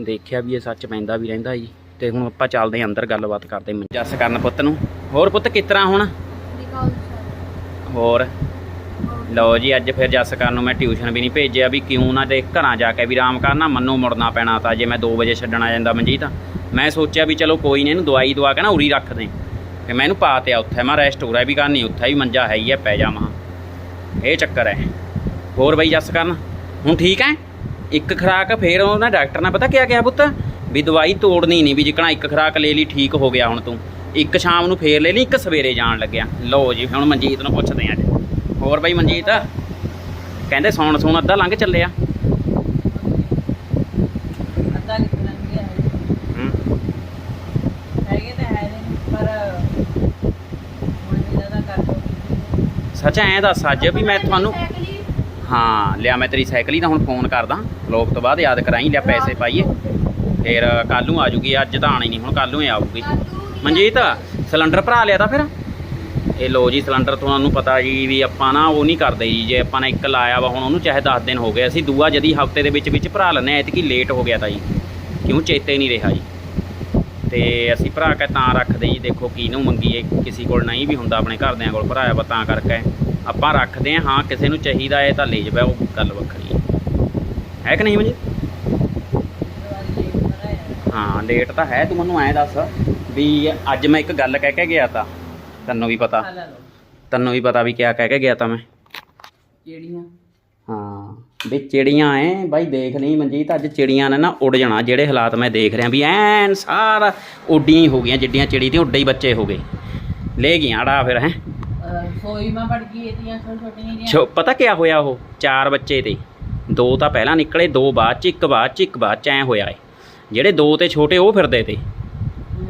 ਦੇਖਿਆ ਵੀ ਇਹ ਸੱਚ ਪੈਂਦਾ ਵੀ ਰਹਿੰਦਾ ਜੀ। ਤੇ ਹੁਣ ਆਪਾਂ ਚੱਲਦੇ ਆਂ ਅੰਦਰ ਗੱਲਬਾਤ ਕਰਦੇ ਆਂ ਜੱਸ ਕਰਨ ਪੁੱਤ ਨੂੰ। ਹੋਰ ਪੁੱਤ ਕਿਸ ਤਰ੍ਹਾਂ ਹੁਣ? ਹੋਰ? ਲਓ ਜੀ, ਅੱਜ ਫਿਰ ਜੱਸ ਕਰਨ ਨੂੰ ਮੈਂ ਟਿਊਸ਼ਨ ਵੀ ਨਹੀਂ ਭੇਜਿਆ ਵੀ ਕਿਉਂ ਨਾ ਦੇ ਘਰਾਂ ਜਾ ਕੇ ਵੀ ਆਰਾਮ ਕਰਨਾ। ਮੰਨੂ ਮੁੜਨਾ ਪੈਣਾ ਤਾਂ, ਜੇ ਮੈਂ 2 ਵਜੇ ਛੱਡਣ ਆ ਜਾਂਦਾ ਮਨਜੀਤ। ਮੈਂ ਸੋਚਿਆ ਵੀ ਚਲੋ ਕੋਈ ਨਹੀਂ ਇਹਨੂੰ ਦਵਾਈ ਦਵਾ ਕੇ ਨਾ ਉਰੀ ਰੱਖਦੇ ਦੇ ਤੇ ਮੈਂ ਇਹਨੂੰ ਪਾ ਤਿਆ ਉੱਥੇ। ਮੈਂ ਰੈਸਟ ਹੋ ਵੀ ਕਰਨੀ, ਉੱਥੇ ਵੀ ਮੰਜਾ ਹੈ ਹੀ ਹੈ ਪੈ ਜਾਵਾਂ ਇਹ ਚੱਕਰ ਹੈ। ਹੋਰ ਬਈ ਜੱਸ ਕਰਨ, ਹੁਣ ਠੀਕ ਹੈ? ਇੱਕ ਖੁਰਾਕ ਫੇਰ ਉਹਨਾਂ ਡਾਕਟਰ ਨੇ ਪਤਾ ਕਿਆ ਕਿਹਾ ਪੁੱਤ? ਵੀ ਦਵਾਈ ਤੋੜਨੀ ਨਹੀਂ, ਵੀ ਜਿੱਕਣਾ ਇੱਕ ਖੁਰਾਕ ਲੈ ਲਈ, ਠੀਕ ਹੋ ਗਿਆ ਹੁਣ ਤੂੰ। ਇੱਕ ਸ਼ਾਮ ਨੂੰ ਫੇਰ ਲੈ ਲਈ, ਇੱਕ ਸਵੇਰੇ ਜਾਣ ਲੱਗਿਆ। ਲਓ ਜੀ, ਹੁਣ ਮਨਜੀਤ ਨੂੰ ਪੁੱਛਦੇ ਆਂ ਜੀ ਹੋਰ ਬਈ ਮਨਜੀਤ? ਕਹਿੰਦੇ ਸੌਣ ਸੌਣ ਅੱਧਾ ਲੰਘ ਚੱਲਿਆ ਅੱਧਾ ਕਿਤੇ ਲੰਘ ਗਿਆ ਹੈ ਹੂੰ ਹੈਗੇ ਤਾਂ ਹੈ ਨਹੀਂ ਪਰ ਹੁਣ ਇਹਨਾਂ ਦਾ ਕਰ ਦੋ ਸੱਚ ਐਂ ਦੱਸ ਅੱਜ ਵੀ ਮੈਂ ਤੁਹਾਨੂੰ ਹਾਂ, ਲਿਆ ਮੈਂ ਤੇਰੀ ਸਾਈਕਲ ਹੀ ਤਾਂ ਹੁਣ ਫੋਨ ਕਰਦਾ। ਲੋਕ ਤੋਂ ਬਾਅਦ ਯਾਦ ਕਰਾਈ ਲਿਆ ਪੈਸੇ ਪਾਈਏ। ਫੇਰ ਕੱਲ ਨੂੰ ਆ ਜੂਗੀ, ਅੱਜ ਤਾਂ ਆਣੀ ਨਹੀਂ, ਹੁਣ ਕੱਲ ਨੂੰ ਆਊਗੀ। ਮਨਜੀਤ, ਸਿਲੰਡਰ ਭਰਾ ਲਿਆ ਤਾਂ ਫਿਰ? ਇਹ ਲੋ ਜੀ, ਸਿਲੰਡਰ ਤੁਹਾਨੂੰ ਪਤਾ ਜੀ ਵੀ ਆਪਾਂ ਨਾ ਉਹ ਨਹੀਂ ਕਰਦੇ ਜੀ, ਜੇ ਆਪਾਂ ਨੇ ਇੱਕ ਲਾਇਆ ਵਾ, ਹੁਣ ਉਹਨੂੰ ਚਾਹੇ 10 ਦਿਨ ਹੋ ਗਏ, ਅਸੀਂ ਦੂਆ ਜਦੀ ਹਫ਼ਤੇ ਦੇ ਵਿੱਚ ਵਿੱਚ ਭਰਾ ਲੈਂਦੇ ਐਤਕੀ ਲੇਟ ਹੋ ਗਿਆ ਤਾਂ ਜੀ। ਕਿਉਂ ਚੇਤੇ ਨਹੀਂ ਰਿਹਾ ਜੀ? ਤੇ ਅਸੀਂ ਭਰਾ ਕੇ ਤਾਂ ਰੱਖਦੇ ਜੀ ਦੇਖੋ ਕਿਹਨੂੰ ਮੰਗੀਏ ਕਿਸੇ ਕੋਲ ਨਹੀਂ ਵੀ ਹੁੰਦਾ ਆਪਣੇ ਘਰਦਿਆਂ ਕੋਲ ਭਰਾਇਆ ਵਾ ਤਾਂ ਕਰਕੇ ਆਪਾਂ ਰੱਖਦੇ ਹਾਂ ਹਾਂ ਕਿਸੇ ਨੂੰ ਚਾਹੀਦਾ ਹੈ ਤਾਂ ਲੈ ਜਾਵੇ ਉਹ ਗੱਲ ਵੱਖਰੀ ਹੈ। ਕਿ ਨਹੀਂ ਮਜੀ? ਹਾਂ ਲੇਟ ਤਾਂ ਹੈ ਤੂੰ ਮੈਨੂੰ ਐਂ ਦੱਸ ਵੀ ਅੱਜ ਮੈਂ ਇੱਕ ਗੱਲ ਕਹਿ ਕੇ ਗਿਆ ਤਾਂ ਤੈਨੂੰ ਵੀ ਪਤਾ। ਤੈਨੂੰ ਵੀ ਪਤਾ ਵੀ ਕਿਆ ਕਹਿ ਕੇ ਗਿਆ ਤਾਂ ਮੈਂ। ਜਿਹੜੀਆਂ ਹਾਂ। ਵੀ ਚਿੜੀਆਂ ਐ ਬਾਈ ਦੇਖ ਲਈ ਮਨਜੀਤ ਅੱਜ ਚਿੜੀਆਂ ਨੇ ਨਾ ਉੱਡ ਜਾਣਾ ਜਿਹੜੇ ਹਾਲਾਤ ਮੈਂ ਦੇਖ ਰਿਹਾ ਵੀ ਐਨ ਸਾਰਾ ਉੱਡੀਆਂ ਹੀ ਗਈਆਂ ਜਿੱਡੀਆਂ ਚਿੜੀ ਤੇ ਉੱਡੇ ਹੀ ਬੱਚੇ ਹੋ ਗਏ। ਲੈ ਗਈਆਂ ਅੜਾ ਫਿਰ ਹੈ? ਸੋਈ ਮੈਂ ਵੜ ਗਈ ਇਹਦੀਆਂ ਛੋਟੀਆਂ ਛੋਟੀਆਂ ਜਿਹੀਆਂ। ਛੋ ਪਤਾ ਕਿਆ ਹੋਇਆ ਉਹ? ਚਾਰ ਬੱਚੇ ਤੇ। ਦੋ ਤਾਂ ਪਹਿਲਾਂ ਨਿਕਲੇ ਦੋ ਬਾਅਦ ਚ ਇੱਕ ਬਾਅਦ ਚ ਇੱਕ ਬਾਅਦ ਚ ਐ ਹੋਇਆ ਏ। ਜਿਹੜੇ ਦੋ ਤੇ ਛੋਟੇ ਉਹ ਫਿਰਦੇ ਤੇ।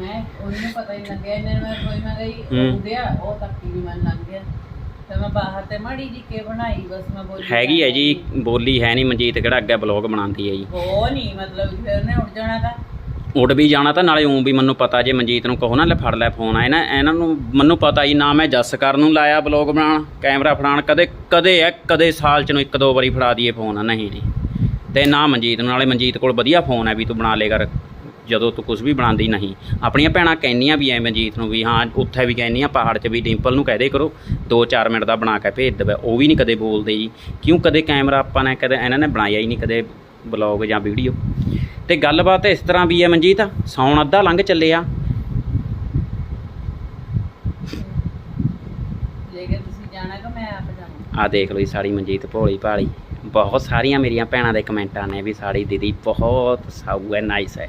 ਮੈਂ ਉਹਨੂੰ ਪਤਾ ਹੀ ਲੱਗਿਆ ਇਹਨਾਂ ਮੈਂ ਕੋਈ ਮੈਂ ਗਈ। ਉੱਡਿਆ ਉਹ ਤੱਕੀ ਵੀ ਮਨ ਲੰਘ ਗਿਆ ਤੇ ਮੈਂ ਬਾਹਰ ਤੇ ਮਾੜੀ ਜੀ ਕੇ ਬਣਾਈ ਬਸ ਮੈਂ ਬੋਲੀ ਹੈਗੀ ਹੈ ਜੀ ਬੋਲੀ ਹੈ ਨਹੀਂ ਮਨਜੀਤ ਕਿਹੜਾ ਅੱਗੇ ਬਲੌਗ ਬਣਾਉਂਦੀ ਹੈ ਜੀ। ਉਹ ਨਹੀਂ ਮਤਲਬ ਫਿਰ ਉਹਨੇ ਉੱਡ ਜਾਣਾ ਤਾਂ। ਉੱਡ ਵੀ ਜਾਣਾ ਤਾਂ ਨਾਲੇ ਉਂ ਵੀ ਮੈਨੂੰ ਪਤਾ ਜੇ ਮਨਜੀਤ ਨੂੰ ਕਹੋ ਨਾ ਲੈ ਫੜ ਲੈ ਫੋਨ ਆ ਇਹਨਾਂ ਇਹਨਾਂ ਨੂੰ ਮੈਨੂੰ ਪਤਾ ਹੀ ਨਾ ਮੈਂ ਜੱਸ ਕਰਨ ਨੂੰ ਲਾਇਆ ਬਲੌਗ ਬਣਾਉਣ ਕੈਮਰਾ ਫੜਾਉਣ ਕਦੇ ਕਦੇ ਐ ਕਦੇ ਸਾਲ ਚ ਨੂੰ ਇੱਕ ਦੋ ਵਾਰੀ ਫੜਾ ਦਈਏ ਫੋਨ ਨਹੀਂ ਨਹੀਂ ਤੇ ਨਾ ਮਨਜੀਤ ਨੂੰ ਨਾਲੇ ਮਨਜੀਤ ਕੋਲ ਵਧੀਆ ਫੋਨ ਹੈ ਵੀ ਤੂੰ ਬਣਾ ਲੇ ਕਰ ਜਦੋਂ ਤੂੰ ਕੁਝ ਵੀ ਬਣਾਉਂਦੀ ਨਹੀਂ ਆਪਣੀਆਂ ਭੈਣਾਂ ਕਹਿੰਦੀਆਂ ਵੀ ਐ ਮਨਜੀਤ ਨੂੰ ਵੀ ਹਾਂ ਉੱਥੇ ਵੀ ਕਹਿੰਦੀਆਂ ਪਹਾੜ 'ਚ ਵੀ ਡਿੰਪਲ ਨੂੰ ਕਹਦੇ ਕਰੋ 2-4 ਮਿੰਟ ਦਾ ਬਣਾ ਕੇ ਭੇਜ ਦੇਵੇ ਉਹ ਵੀ ਨਹੀਂ ਕਦੇ ਬੋਲਦੇ ਜੀ। ਕਿਉਂ ਕਦੇ ਕੈਮਰਾ ਆਪਾਂ ਨੇ ਕਦੇ ਇਹਨਾਂ ਨੇ ਬਣਾਇਆ ਹੀ ਨਹੀਂ ਕਦੇ ਬਲੌਗ ਜਾਂ ਵੀਡੀਓ ਤੇ ਗੱਲਬਾਤ ਇਸ ਤਰ੍ਹਾਂ ਵੀ ਹੈ ਮਨਜੀਤ ਸੌਣ ਅੱਧਾ ਲੰਘ ਚੱਲਿਆ। ਆ ਦੇਖ ਲਓ ਜੀ ਸਾੜੀ ਮਨਜੀਤ ਭੋਲੀ ਭਾਲੀ। ਬਹੁਤ ਸਾਰੀਆਂ ਮੇਰੀਆਂ ਭੈਣਾਂ ਦੇ ਕਮੈਂਟਾਂ ਨੇ ਵੀ ਸਾੜੀ ਦੀਦੀ ਬਹੁਤ ਸਾਊ ਹੈ ਨਾਈਸ ਹੈ।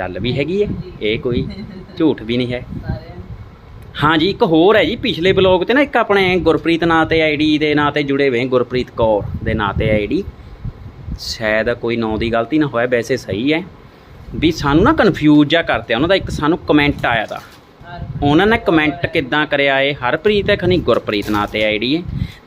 ਗੱਲ ਵੀ ਹੈਗੀ ਹੈ ਇਹ ਕੋਈ <laughs> ਝੂਠ ਵੀ ਨਹੀਂ ਹੈ। ਹਾਂ ਜੀ ਇੱਕ ਹੋਰ ਹੈ ਜੀ ਪਿਛਲੇ ਬਲੌਗ ਤੇ ਨਾ ਇੱਕ ਆਪਣੇ ਗੁਰਪ੍ਰੀਤ ਨਾਂ ਤੇ ਆਈਡੀ ਦੇ ਨਾਂ ਤੇ ਜੁੜੇ ਹੋਏ ਗੁਰਪ੍ਰੀਤ ਕੌਰ ਦੇ ਨਾਂ ਤੇ ਆਈਡੀ ਸ਼ਾਇਦ ਕੋਈ ਨਾਂ ਦੀ ਗਲਤੀ ਨਾ ਹੋਇਆ ਵੈਸੇ ਸਹੀ ਹੈ। ਵੀ ਸਾਨੂੰ ਨਾ ਕਨਫਿਊਜ਼ ਜਿਹਾ ਕਰਤੇ ਉਹਨਾਂ ਦਾ ਇੱਕ ਸਾਨੂੰ ਕਮੈਂਟ ਆਇਆ ਤਾ। ਹਰ ਉਹਨਾਂ ਨੇ ਕਮੈਂਟ ਕਿੱਦਾਂ ਕਰਿਆ ਏ ਹਰਪ੍ਰੀਤ ਹੈ ਖਨੀ ਗੁਰਪ੍ਰੀਤ ਨਾਂ ਤੇ ਆਈਡੀ ਹੈ।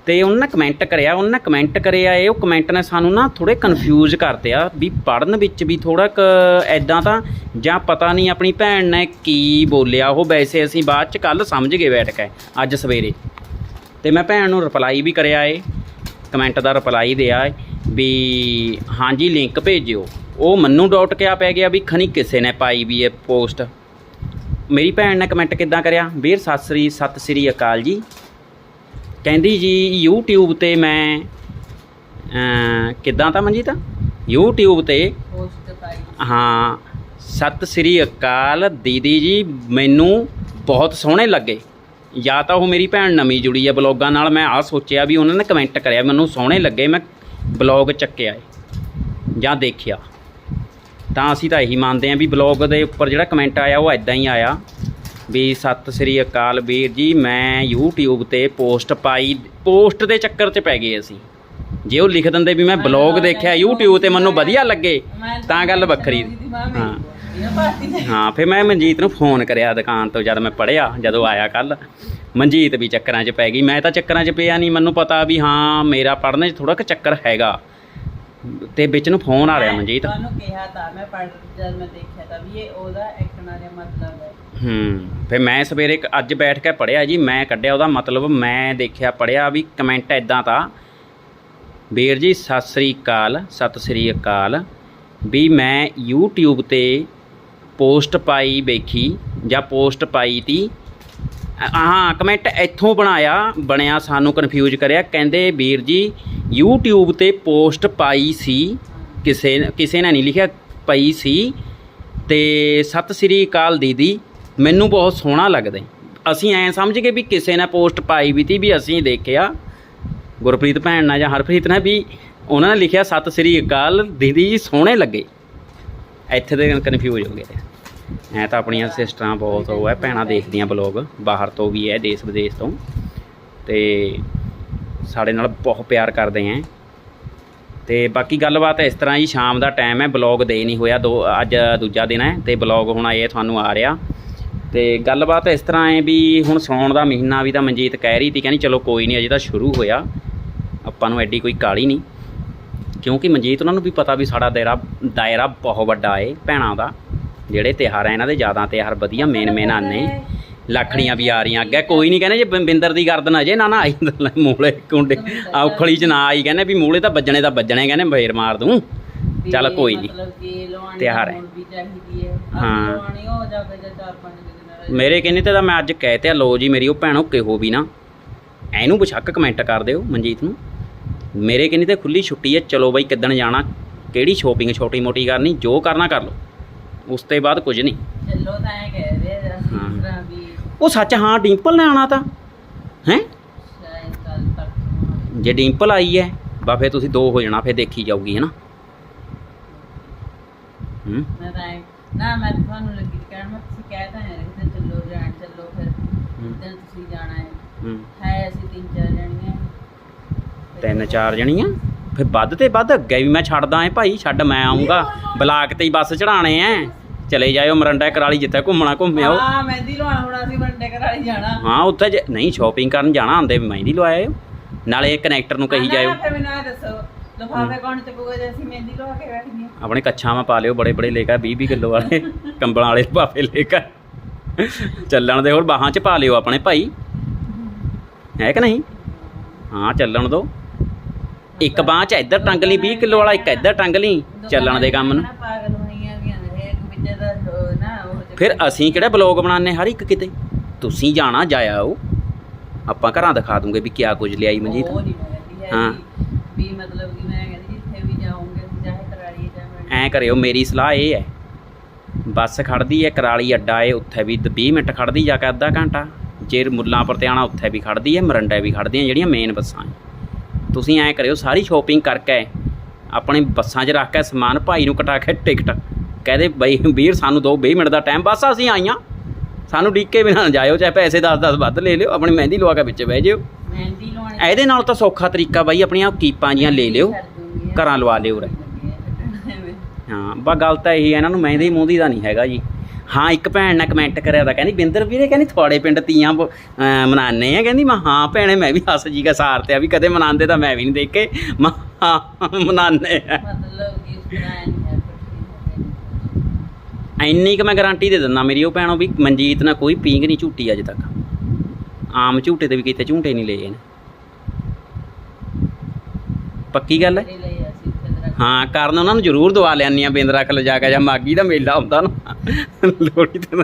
ਤੇ ਉਹਨਾਂ ਨੇ ਕਮੈਂਟ ਕਰਿਆ, ਉਹਨਾਂ ਨੇ ਕਮੈਂਟ ਕਰਿਆ ਏ ਉਹ ਕਮੈਂਟ ਨੇ ਸਾਨੂੰ ਨਾ ਥੋੜੇ ਕਨਫਿਊਜ਼ ਕਰਤੇ ਆ ਵੀ ਪੜਨ ਵਿੱਚ ਵੀ ਥੋੜਾ ਕ ਐਦਾਂ ਤਾਂ ਜਾਂ ਪਤਾ ਨਹੀਂ ਆਪਣੀ ਭੈਣ ਨੇ ਕੀ ਬੋਲਿਆ, ਉਹ ਵੈਸੇ ਅਸੀਂ ਬਾਅਦ ਚ ਕੱਲ ਸਮਝ ਗਏ ਬੈਠ ਕੇ ਅੱਜ ਸਵੇਰੇ। ਤੇ ਮੈਂ ਭੈਣ ਨੂੰ ਰਿਪਲਾਈ ਵੀ ਕਰਿਆ ਏ ਕਮੈਂਟ ਦਾ ਰਿਪਲਾਈ ਦਿਆ ਏ ਵੀ ਹਾਂਜੀ ਲਿੰਕ ਭੇਜਿਓ। ਉਹ ਮੰਨੂ ਡਾਟ ਕਿਆ ਪੈ ਗਿਆ ਵੀ ਖਣੀ ਕਿਸੇ ਨੇ ਪਾਈ ਵੀ ਇਹ ਪੋਸਟ ਮੇਰੀ ਭੈਣ ਨੇ ਕਮੈਂਟ ਕਿੱਦਾਂ ਕਰਿਆ, ਵੀਰ, ਸਤਿ ਸ੍ਰੀ ਸਤਿ ਸ੍ਰੀ ਅਕਾਲ ਜੀ। ਕਹਿੰਦੀ ਜੀ YouTube ਤੇ ਮੈਂ ਅਮ, ਕਿੱਦਾਂ ਤਾਂ ਮਨਜੀਤ? YouTube ਤੇ ਹਾਂ ਸਤਿ ਸ੍ਰੀ ਅਕਾਲ ਦੀਦੀ ਜੀ ਮੈਨੂੰ ਬਹੁਤ ਸੋਹਣੇ ਲੱਗੇ। ਜਾਂ ਤਾਂ ਉਹ ਮੇਰੀ ਭੈਣ ਨਵੀਂ ਜੁੜੀ ਹੈ ਬਲੌਗਾਂ ਨਾਲ ਮੈਂ ਆ ਸੋਚਿਆ ਵੀ ਉਹਨਾਂ ਨੇ ਕਮੈਂਟ ਕਰਿਆ ਮੈਨੂੰ ਸੋਹਣੇ ਲੱਗੇ ਮੈਂ ਬਲੌਗ ਚੱਕਿਆ ਏ ਜਾਂ ਦੇਖਿਆ। ਤਾਂ ਅਸੀਂ ਤਾਂ ਇਹੀ ਮੰਨਦੇ ਆਂ ਵੀ ਬਲੌਗ ਦੇ ਉੱਪਰ ਜਿਹੜਾ ਕਮੈਂਟ ਆਇਆ ਉਹ ਐਦਾਂ ਹੀ ਆਇਆ। ਵੀ ਸਤਿ ਸ੍ਰੀ ਅਕਾਲ ਵੀਰ ਜੀ ਮੈਂ YouTube ਤੇ ਪੋਸਟ ਪਾਈ ਪੋਸਟ ਦੇ ਚੱਕਰ 'ਚ ਪੈ ਗਏ ਅਸੀਂ। ਜੇ ਉਹ ਲਿਖ ਦਿੰਦੇ ਵੀ ਮੈਂ ਬਲੌਗ ਦੇਖਿਆ YouTube ਤੇ ਮੈਨੂੰ ਵਧੀਆ ਲੱਗੇ ਤਾਂ ਗੱਲ ਵੱਖਰੀ। ਹਾਂ ਹਾਂ। ਫਿਰ ਮੈਂ ਮਨਜੀਤ ਨੂੰ ਫੋਨ ਕਰਿਆ ਦੁਕਾਨ ਤੋਂ ਜਦ ਮੈਂ ਪੜਿਆ ਜਦੋਂ ਆਇਆ ਕੱਲ। ਮਨਜੀਤ ਵੀ ਚੱਕਰਾਂ 'ਚ ਪੈ ਗਈ ਮੈਂ ਤਾਂ ਚੱਕਰਾਂ 'ਚ ਪਿਆ ਨਹੀਂ ਮੈਨੂੰ ਪਤਾ ਵੀ ਹਾਂ ਮੇਰਾ ਪੜ੍ਹਨੇ 'ਚ ਥੋੜਾ ਕੁ ਚੱਕਰ ਹੈਗਾ। ਤੇ ਵਿੱਚ ਨੂੰ ਫੋਨ ਆ ਰਿਹਾ ਮਨਜੀਤ। ਤੁਹਾਨੂੰ ਕਿਹਾ ਤਾਂ ਮੈਂ ਪੜ੍ਹ ਜਦ ਮੈਂ ਦੇਖਿਆ ਤਾਂ ਵੀ ਇਹ ਉਹਦਾ ਐਕਟਣਾ ਦਾ ਮਤਲਬ ਹੈ। ਹੂੰ ਫਿਰ ਮੈਂ ਸਵੇਰੇ ਇੱਕ- ਅੱਜ ਬੈਠ ਕੇ ਪੜਿਆ ਜੀ ਮੈਂ ਕੱਢਿਆ ਉਹਦਾ ਮਤਲਬ ਮੈਂ ਦੇਖਿਆ ਪੜਿਆ ਵੀ ਕਮੈਂਟ ਐਦਾਂ ਤਾਂ ਵੀਰ ਜੀ ਸਤਿ ਸ੍ਰੀ ਅਕਾਲ ਸਤਿ ਸ੍ਰੀ ਅਕਾਲ ਵੀ ਮੈਂ YouTube ਤੇ ਪੋਸਟ ਪਾਈ ਵੇਖੀ ਜਾਂ ਪੋਸਟ ਪਾਈ ਤੀ ਹਾਂ ਕਮੈਂਟ ਇੱਥੋਂ ਬਣਾਇਆ, ਬਣਿਆ, ਸਾਨੂੰ ਕਨਫਿਊਜ਼ ਕਰਿਆ। ਕਹਿੰਦੇ, ਵੀਰ ਜੀ, YouTube ਤੇ ਪੋਸਟ ਪਾਈ ਸੀ, ਕਿਸੇ ਕਿਸੇ ਨੇ ਨਹੀਂ ਲਿਖਿਆ, ਪਈ ਸੀ। ਤੇ ਸਤਿ ਸ੍ਰੀ ਅਕਾਲ ਦੀਦੀ, ਮੈਨੂੰ ਬਹੁਤ ਸੋਹਣਾ ਲੱਗਦਾ ਅਸੀਂ ਐਂ ਸਮਝ ਗਏ ਵੀ ਕਿਸੇ ਨੇ ਪੋਸਟ ਪਾਈ ਵੀ ਤੀ, ਵੀ ਅਸੀਂ ਦੇਖਿਆ। ਗੁਰਪ੍ਰੀਤ ਭੈਣ ਨਾਲ ਜਾਂ ਹਰਪ੍ਰੀਤ ਨੇ ਵੀ ਉਹਨਾਂ ਨੇ ਲਿਖਿਆ, ਸਤਿ ਸ੍ਰੀ ਅਕਾਲ, ਦੀਦੀ ਜੀ, ਸੋਹਣੇ ਲੱਗੇ। ਇੱਥੇ ਦੇ ਕਨਫਿਊਜ਼ ਹੋ ਗਏ। ਐ ਤਾਂ ਆਪਣੀਆਂ ਸਿਸਟਰਾਂ ਬਹੁਤ, ਉਹ ਹੈ ਭੈਣਾਂ ਦੇਖਦੀਆਂ ਬਲੌਗ, ਬਾਹਰ ਤੋਂ ਵੀ ਹੈ, ਦੇਸ਼ ਵਿਦੇਸ਼ ਤੋਂ। ਤੇ ਸਾਡੇ ਨਾਲ ਬਹੁਤ ਪਿਆਰ ਕਰਦੇ ਐ। ਤੇ ਬਾਕੀ ਗੱਲਬਾਤ ਇਸ ਤਰ੍ਹਾਂ ਜੀ ਸ਼ਾਮ ਦਾ ਟਾਈਮ ਹੈ, ਬਲੌਗ ਦੇ ਨਹੀਂ ਹੋਇਆ, ਦੋ, ਅੱਜ ਦੂਜਾ ਦਿਨ ਹੈ, ਤੇ ਬਲੌਗ ਹੁਣ ਇਹ ਤੁਹਾਨੂੰ ਆ ਰਿਹਾ। ਤੇ ਗੱਲਬਾਤ ਇਸ ਤਰ੍ਹਾਂ ਹੈ ਵੀ ਹੁਣ ਸੌਣ ਦਾ ਮਹੀਨਾ ਵੀ ਤਾਂ ਮਨਜੀਤ ਕਹਿ ਰਹੀ ਸੀ, ਕਹਿੰਦੀ ਚਲੋ ਕੋਈ ਨਹੀਂ, ਅਜੇ ਤਾਂ ਸ਼ੁਰੂ ਹੋਇਆ। ਆਪਾਂ ਨੂੰ ਐਡੀ ਕੋਈ ਕਾਲੀ ਨਹੀਂ। ਕਿਉਂਕਿ ਮਨਜੀਤ ਉਹਨਾਂ ਨੂੰ ਵੀ ਪਤਾ ਵੀ ਸਾਡਾ ਦਾਇਰਾ ਦਾਇਰਾ ਬਹੁਤ ਵੱਡਾ ਏ, ਭੈਣਾਂ ਦਾ। ਜਿਹੜੇ ਤਿਉਹਾਰ ਆ ਇਹਨਾਂ ਦੇ ਜ਼ਿਆਦਾ ਤਿਉਹਾਰ ਵਧੀਆ ਮੇਨ ਮੇਨ ਆਨੇ ਲੱਖੜੀਆਂ ਵੀ ਆ ਰਹੀਆਂ ਅੱਗੇ ਕੋਈ ਨਹੀਂ ਕਹਿੰਦੇ ਜੇ ਬਿੰਦਰ ਦੀ ਗਰਦਨ ਅਜੇ ਨਾ ਨਾ ਆਈ ਮੂਲੇ ਕੁੰਡੇ। ਔਖਲੀ ਚ ਨਾ ਆਈ ਕਹਿੰਦੇ ਵੀ ਮੂਲੇ ਤਾਂ ਵੱਜਣੇ ਤਾਂ ਵੱਜਣੇ ਕਹਿੰਦੇ ਫੇਰ ਮਾਰ ਦੂੰ। ਚੱਲ ਕੋਈ ਨੀ। ਮਤਲਬ ਕਿ ਲਵਾਣੀ ਤਿਉਹਾਰ ਹੈ। ਹੈ। ਮੇਰੇ ਕਹਿੰਦੇ ਤੇ ਮੈਂ ਅੱਜ ਕਹਿ ਤੇ ਲੋ ਜੀ ਮੇਰੀ ਉਹ ਭੈਣੋ ਕਿਹੋ ਵੀ ਨਾ। ਐਨੂੰ ਬਸ਼ੱਕ ਕਮੈਂਟ ਕਰ ਦਿਓ ਮਨਜੀਤ ਨੂੰ। ਮੇਰੇ ਕਹਿੰਦੇ ਤੇ ਖੁੱਲੀ ਛੁੱਟੀ ਹੈ ਚਲੋ ਬਾਈ ਕਿੱਦਣ ਜਾਣਾ ਕਿਹੜੀ ਸ਼ੋਪਿੰਗ ਛੋਟੀ ਮੋਟੀ ਕਰਨੀ ਜੋ ਕਰਨਾ ਕਰ ਲਓ। ਉਸ ਤੋਂ ਬਾਅਦ ਕੁਝ ਨਹੀਂ। ਚੱਲੋ ਤਾਂ ਐ ਕਹਿ ਰਹੇ ਆ, ਅਸੀਂ ਹਾਂ। ਇਸ ਤਰ੍ਹਾਂ ਵੀ ਉਹ ਸੱਚ ਹਾਂ ਡਿੰਪਲ ਨੇ ਆਣਾ ਤਾਂ। ਹੈ? ਸ਼ਾਇਦ ਕੱਲ ਤੱਕ ਜੇ ਡਿੰਪਲ ਆਈ ਹੈ ਬਾ ਫੇ ਤੁਸੀਂ ਦੋ ਹੋ ਜਾਣਾ ਫੇ ਦੇਖੀ ਜਾਊਗੀ ਹੈਨਾ? ਹੂੰ? ਮੈਂ ਤਾਂ ਐਂ- ਨਾ ਮੈਂ ਤੁਹਾਨੂੰ ਲੱਗੀ ਸੀ ਕਹਿਣ ਮੈਂ ਤੁਸੀਂ ਕਹਿ ਤਾਂ ਹੈ ਕਿ ਚੱਲੋ ਜਾਣ ਚੱਲੋ ਫਿਰ। ਹੂੰ, ਦਿਨ ਤੁਸੀਂ ਜਾਣਾ ਹੈ। ਹੂੰ। ਹੈ ਅਸੀਂ ਤਿੰਨ ਚਾਰ ਜਣੀਆਂ। ਤਿੰਨ ਚਾਰ ਜਣੀਆਂ? ਫੇ ਵੱਧ ਤੇ ਵੱਧ ਅੱਗੇ ਵੀ ਮੈਂ ਛੱਡਦਾ ਏ ਭਾਈ ਛੱਡ ਮੈਂ ਆਉਂਗਾ ਬਲਾਕ ਤੇ ਹੀ ਬੱਸ ਚੜਾਣੇ ਐ। ਚਲੇ ਜਾਇਓ ਮਰੰਡਾ ਕਰਾਲੀ ਜਿੱਥੇ ਘੁੰਮਣਾ ਘੁੰਮਿਓ। ਹਾਂ ਮਹਿੰਦੀ ਲਵਾਉਣਾ ਹੋਣਾ ਸੀ ਵੰਡੇ ਕਰਾਲੀ ਜਾਣਾ। ਹਾਂ ਉੱਥੇ ਜੇ ਨਹੀਂ ਸ਼ਾਪਿੰਗ ਕਰਨ ਜਾਣਾ ਆਂਦੇ ਮਹਿੰਦੀ ਲਵਾਇਓ। ਨਾਲੇ ਕਨੈਕਟਰ ਨੂੰ ਕਹੀ ਜਾਇਓ। ਫਿਰ ਮੈਨੂੰ ਇਹ ਦੱਸੋ ਲਫਾਫੇ ਕੌਣ ਚੱਕੂਗਾ ਜੇ ਅਸੀਂ ਮਹਿੰਦੀ ਲਵਾ ਕੇ ਬੈਠੀਏ? ਆਪਣੇ ਕੱਛਾਂ ਮਾ ਪਾ ਲਿਓ ਬੜੇ ਬੜੇ ਲੈ ਕੇ 20 20 ਕਿਲੋ ਵਾਲੇ ਕੰਬਲਾਂ ਵਾਲੇ ਲਿਫਾਫੇ ਲੈ ਕੇ ਚੱਲਣ ਦੇ ਹੋਰ ਬਾਹਾਂ 'ਚ ਪਾ ਲਿਓ ਆਪਣੇ ਭਾਈ। ਹੈ ਕਿ ਨਹੀਂ? ਹਾਂ ਚੱਲਣ ਦੋ। ਇੱਕ ਬਾਂਹ 'ਚ ਇੱਧਰ ਟੰਗ ਲਈ 20 ਕਿਲੋ ਵਾਲਾ ਇੱਕ ਇੱਧਰ ਟੰਗ ਲਈ ਚੱਲਣ ਦੇ ਕੰਮ ਨੂੰ। ਨਾ ਪਾਗਲ ਹੋਈਆਂ ਵੀ ਨੇ ਇੱਕ ਵਿੱਚੇ ਦਾ ਉਹ ਨਾ ਉਹ ਚੱਕ- ਫਿਰ ਅਸੀਂ ਕਿਹੜਾ ਬਲੌਗ ਬਣਾਉਂਦੇ ਹਰ ਇੱਕ ਕਿਤੇ? ਤੁਸੀਂ ਜਾਣਾ ਜਾਇਓ ਆਪਾਂ ਘਰਾਂ ਦਿਖਾ ਦੂੰਗੇ ਵੀ ਕਿਆ ਕੁਝ ਲਿਆਈ ਮਨਜੀਤ। ਉਹ ਨਹੀਂ ਮੈਂ ਕਹਿੰਦੀ ਹੈ ਹਾਂ। ਵੀ ਮਤਲਬ ਕਿ ਮੈਂ ਕਹਿੰਦੀ ਜਿੱਥੇ ਵੀ ਜਾਉਂਗੇ ਚਾਹੇ ਕਰਾਲੀ ਜਾਵਾਂਗੇ ਐਂ ਕਰਿਓ ਮੇਰੀ ਸਲਾਹ ਇਹ ਹੈ। ਬੱਸ ਖੜਦੀ ਹੈ ਕਰਾਲੀ ਅੱਡਾ ਏ ਉੱਥੇ ਵੀ 20 ਮਿੰਟ ਖੜਦੀ ਜਾ ਕੇ ਅੱਧਾ ਘੰਟਾ। ਜੇ ਮੁੱਲਾਂਪੁਰ ਤੇ ਆਣਾ ਉੱਥੇ ਵੀ ਖੜਦੀ ਹੈ ਮਰੰਡਾ ਵੀ ਖੜਦੀਆਂ ਜਿਹੜੀਆਂ ਮੇਨ ਬੱਸਾਂ ਹੈ ਤੁਸੀਂ ਐਂ ਕਰਿਓ ਸਾਰੀ ਸ਼ੋਪਿੰਗ ਕਰਕੇ ਆਪਣੇ ਬੱਸਾਂ 'ਚ ਰੱਖ ਕੇ ਸਮਾਨ ਭਾਈ ਨੂੰ ਕਟਾ ਕੇ ਟਿਕਟ। ਕਹਦੇ ਬਈ ਵੀਰ ਸਾਨੂੰ ਦੋ 20 ਮਿੰਟ ਦਾ ਟਾਈਮ ਬਸ ਅਸੀਂ ਆਈਆਂ। ਸਾਨੂੰ ਡੀਕੇ ਬਿਨਾਂ ਜਾਇਓ ਚਾਹੇ ਪੈਸੇ 10-10 ਵੱਧ ਲੈ ਲਿਓ ਆਪਣੀ ਮਹਿੰਦੀ ਲਵਾ ਕੇ ਵਿੱਚ ਬਹਿ ਜਿਓ। ਮਹਿੰਦੀ ਲਵਾਉਣੀ ਇਹਦੇ ਨਾਲ ਤਾਂ ਸੌਖਾ ਤਰੀਕਾ ਬਾਈ ਆਪਣੀਆਂ ਕੀਪਾਂ ਜੀਆਂ ਲੈ ਲਿਓ ਘਰਾਂ ਲਵਾ ਲਿਓ ਉਰੇ। ਹਾਂ ਬਾ ਗੱਲ ਤਾਂ ਇਹੀ ਹੈ ਇਹਨਾਂ ਨੂੰ ਮਹਿੰਦੀ ਮੂੰਦੀ ਦਾ ਨਹੀਂ ਹੈਗਾ ਜੀ। ਹਾਂ ਇੱਕ ਭੈਣ ਨੇ ਕਮੈਂਟ ਕਰਿਆ ਤਾਂ ਕਹਿੰਦੀ ਬਿੰਦਰ ਵੀਰੇ ਕਹਿੰਦੀ ਤੁਹਾਡੇ ਪਿੰਡ ਤੀਆਂ ਮਨਾਉਂਦੇ ਆ ਕਹਿੰਦੀ ਮੈਂ ਹਾਂ ਭੈਣੇ ਮੈਂ ਵੀ ਹੱਸ ਜੀ ਕੇ ਸਾਰ ਤੇ ਆ ਵੀ ਕਦੇ ਮਨਾਉਂਦੇ ਤਾਂ ਮੈਂ ਵੀ ਨਹੀਂ ਦੇਖੇ ਮੈਂ ਹਾਂ ਮਨਾਉਂਦੇ ਆ। ਮਤਲਬ ਕਿ ਉਸ ਤਰ੍ਹਾਂ ਇੰਨੀ ਕੁ ਮੈਂ ਗਾਰੰਟੀ ਦੇ ਦਿੰਦਾ ਮੇਰੀ ਉਹ ਭੈਣੋ ਵੀ ਮਨਜੀਤ ਨਾਲ ਕੋਈ ਪੀਂਗ ਨਹੀਂ ਝੂਟੀ ਅੱਜ ਤੱਕ। ਆਮ ਝੂਟੇ ਤੇ ਵੀ ਕਿਤੇ ਝੂਟੇ ਨਹੀਂ ਲਏ ਇਹਨੇ। ਪੱਕੀ ਗੱਲ ਹੈ? ਹਾਂ, ਕਰਨ ਉਹਨਾਂ ਨੂੰ ਜ਼ਰੂਰ ਦਵਾ ਲਿਆਨੀ ਆ ਬਿੰਦਰਾ ਖਲ ਜਾ ਕੇ ਜਾਂ ਮਾਗੀ ਦਾ ਮੇਲਾ ਹੁੰਦਾ ਨਾ। ਲੋਹੜੀ ਤੇ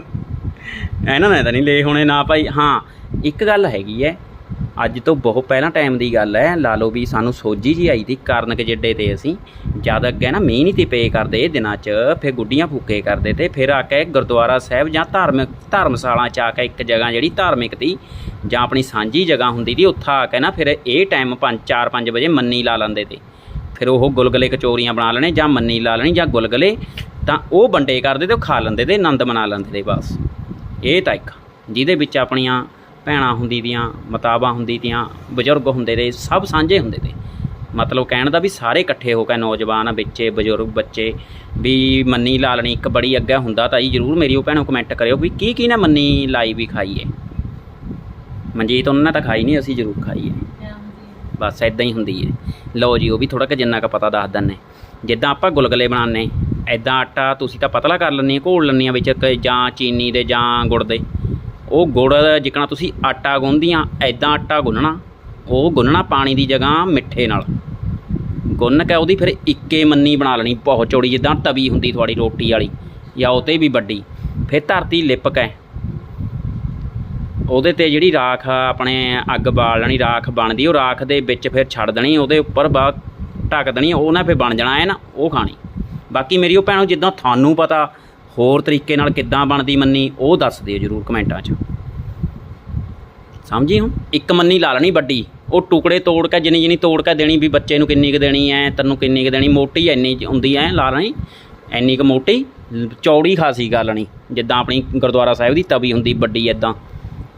ਇਹਨਾਂ ਨੇ ਤਾਂ ਨਹੀਂ ਲਏ ਹੋਣੇ ਨਾ ਭਾਈ। ਹਾਂ, ਇੱਕ ਗੱਲ ਹੈਗੀ ਐ, ਅੱਜ ਤੋਂ ਬਹੁਤ ਪਹਿਲਾਂ ਟਾਈਮ ਦੀ ਗੱਲ ਹੈ ਲਾ ਲਓ ਵੀ ਸਾਨੂੰ ਸੋਝੀ ਜੀ ਆਈ ਤੀ ਕਾਰਨਕ ਜਿੱਡੇ ਤੇ ਅਸੀਂ। ਜਦ ਅੱਗੇ ਨਾ ਮੀਂਹ ਨਹੀਂ 'ਤੇ ਪਏ ਕਰਦੇ ਦਿਨਾਂ 'ਚ, ਫਿਰ ਗੁੱਡੀਆਂ ਫੂਕੇ ਕਰਦੇ ਤੇ ਫਿਰ ਆ ਕੇ ਗੁਰਦੁਆਰਾ ਸਾਹਿਬ ਜਾਂ ਧਾਰਮਿਕ ਧਰਮਸ਼ਾਲਾ 'ਚ ਆ ਕੇ ਇੱਕ ਜਗ੍ਹਾ ਜਿਹੜੀ ਧਾਰਮਿਕ ਤੀ, ਜਾਂ ਆਪਣੀ ਸਾਂਝੀ ਜਗ੍ਹਾ ਹੁੰਦੀ ਤੀ, ਉੱਥਾ ਆ ਕੇ ਨਾ ਫਿਰ ਇਹ ਟਾਈਮ 5 4 5 ਵਜੇ ਮੰਨੀ ਲਾ ਲੈਂਦੇ ਤੇ। ਫਿਰ ਉਹ ਗੁਲਗਲੇ ਕਚੋਰੀਆਂ ਬਣਾ ਲੈਣੇ ਜਾਂ ਮੰਨੀ ਲਾ ਲੈਣੀ ਜਾਂ ਗੁਲਗਲੇ, ਤਾਂ ਉਹ ਵੰਡੇ ਕਰਦੇ ਤੇ ਉਹ ਖਾ ਲੈਂਦੇ ਤੇ ਆਨੰਦ ਮਨਾ ਲੈਂਦੇ ਤੇ ਬਸ। ਇਹ ਤਾਂ ਇੱਕ। ਜਿਹਦੇ ਵਿੱਚ ਆਪਣੀਆਂ ਭੈਣਾਂ ਹੁੰਦੀ ਦੀਆਂ ਮਤਾਬਾਂ ਹੁੰਦੀ ਦੀਆਂ, ਬਜ਼ੁਰਗ ਹੁੰਦੇ ਤੇ ਸਭ ਸਾਂਝੇ ਹੁੰਦੇ ਤੇ ਮਤਲਬ ਕਹਿਣ ਦਾ ਵੀ ਸਾਰੇ ਇਕੱਠੇ ਹੋ ਕੇ ਨੌਜਵਾਨ ਬੱਚੇ ਬਜ਼ੁਰਗ, ਬੱਚੇ, ਵੀ ਮੰਨੀ ਲਾ ਲੈਣੀ, ਇੱਕ ਬੜੀ ਅੱਗੇ ਹੁੰਦਾ ਤਾਂ ਜੀ ਜ਼ਰੂਰ ਮੇਰੀ ਉਹ ਭੈਣੋਂ ਕਮੈਂਟ ਕਰਿਓ ਵੀ ਕੀ ਕੀ ਨਾ ਮੰਨੀ ਲਾਈ ਵੀ ਖਾਈਏ। ਮਨਜੀਤ ਉਹਨਾਂ ਨੇ ਤਾਂ ਖਾਈ ਨਹੀਂ, ਅਸੀਂ ਜ਼ਰੂਰ ਖਾਈਏ। ਬਸ ਇਦਾਂ ਹੀ ਹੁੰਦੀ ਹੈ। ਲਓ ਜੀ, ਉਹ ਵੀ ਥੋੜਾ ਕਿ ਜਿੰਨਾ ਕੁ ਪਤਾ ਦੱਸ ਦਿੰਨੇ ਜਿੱਦਾਂ ਆਪਾਂ ਗੁਲਗੁਲੇ ਬਣਾਉਂਦੇ ਐਦਾਂ ਆਟਾ ਤੁਸੀਂ ਤਾਂ ਪਤਲਾ ਕਰ ਲੈਂਦੇ ਘੋਲ ਲੈਂਦੇ ਆ ਵਿੱਚ ਜਾਂ ਚੀਨੀ ਦੇ ਜਾਂ ਗੁੜ ਦੇ। ਉਹ ਗੁੜ ਜਿਕਣਾ ਤੁਸੀਂ ਆਟਾ ਗੁੰਨਦੀਆਂ ਐਦਾਂ ਆਟਾ ਗੁੰਨਣਾ, ਉਹ ਗੁੰਨਣਾ ਪਾਣੀ ਦੀ ਜਗ੍ਹਾ ਮਿੱਠੇ ਨਾਲ। ਗੁੰਨ ਕੇ ਉਹਦੀ ਫਿਰ ਇੱਕੇ ਮੰਨੀ ਬਣਾ ਲੈਣੀ, ਬਹੁਤ ਚੌੜੀ, ਜਿੱਦਾਂ ਤਵੀ ਹੁੰਦੀ ਤੁਹਾਡੀ ਰੋਟੀ ਵਾਲੀ ਜਾਂ ਉਹ ਤੇ ਵੀ ਵੱਡੀ। ਫਿਰ ਧਰਤੀ ਲਿਪਕ ਹੈ ਉਹਦੇ ਤੇ ਜਿਹੜੀ ਰਾਖ ਆਪਣੇ ਅੱਗ ਬਾਲ ਲੈਣੀ ਰਾਖ ਬਣਦੀ, ਉਹ ਰਾਖ ਦੇ ਵਿੱਚ ਫਿਰ ਛੱਡ ਦੇਣੀ, ਉਹਦੇ ਉੱਪਰ ਬਾ ਢੱਕ ਦੇਣੀ, ਉਹ ਨਾ ਫਿਰ ਬਣ ਜਾਣਾ ਹੈ ਨਾ, ਉਹ ਖਾਣੀ। ਬਾਕੀ ਮੇਰੀ ਉਹ ਭੈਣੋ, ਜਿੱਦਾਂ ਤੁਹਾਨੂੰ ਪਤਾ, ਹੋਰ ਤਰੀਕੇ ਨਾਲ ਕਿੱਦਾਂ ਬਣਦੀ ਮੰਨੀ, ਉਹ ਦੱਸ ਦਿਓ ਜਰੂਰ ਕਮੈਂਟਾਂ 'ਚ। ਸਮਝੀ ਹੁਣ? ਇੱਕ ਮੰਨੀ ਲਾ ਲੈਣੀ ਵੱਡੀ। ਉਹ ਟੁਕੜੇ ਤੋੜ ਕੇ, ਜਿੰਨੀ ਜਿੰਨੀ ਤੋੜ ਕੇ ਦੇਣੀ, ਵੀ ਬੱਚੇ ਨੂੰ ਕਿੰਨੀ ਕੁ ਦੇਣੀ ਐ ਤੈਨੂੰ ਕਿੰਨੀ ਕੁ ਦੇਣੀ, ਮੋਟੀ ਐਨੀ ਹੁੰਦੀ ਐ ਲਾ ਲੈਣੀ। ਐਨੀ ਕੁ ਮੋਟੀ, ਚੌੜੀ ਖਾਸੀ ਗਾ ਲੈਣੀ ਜਿੱਦਾਂ ਆਪਣੀ ਗੁਰਦੁਆਰਾ ਸਾਹਿਬ ਦੀ ਤਵੀ ਹੁੰਦੀ, ਵੱਡੀ ਐਦਾਂ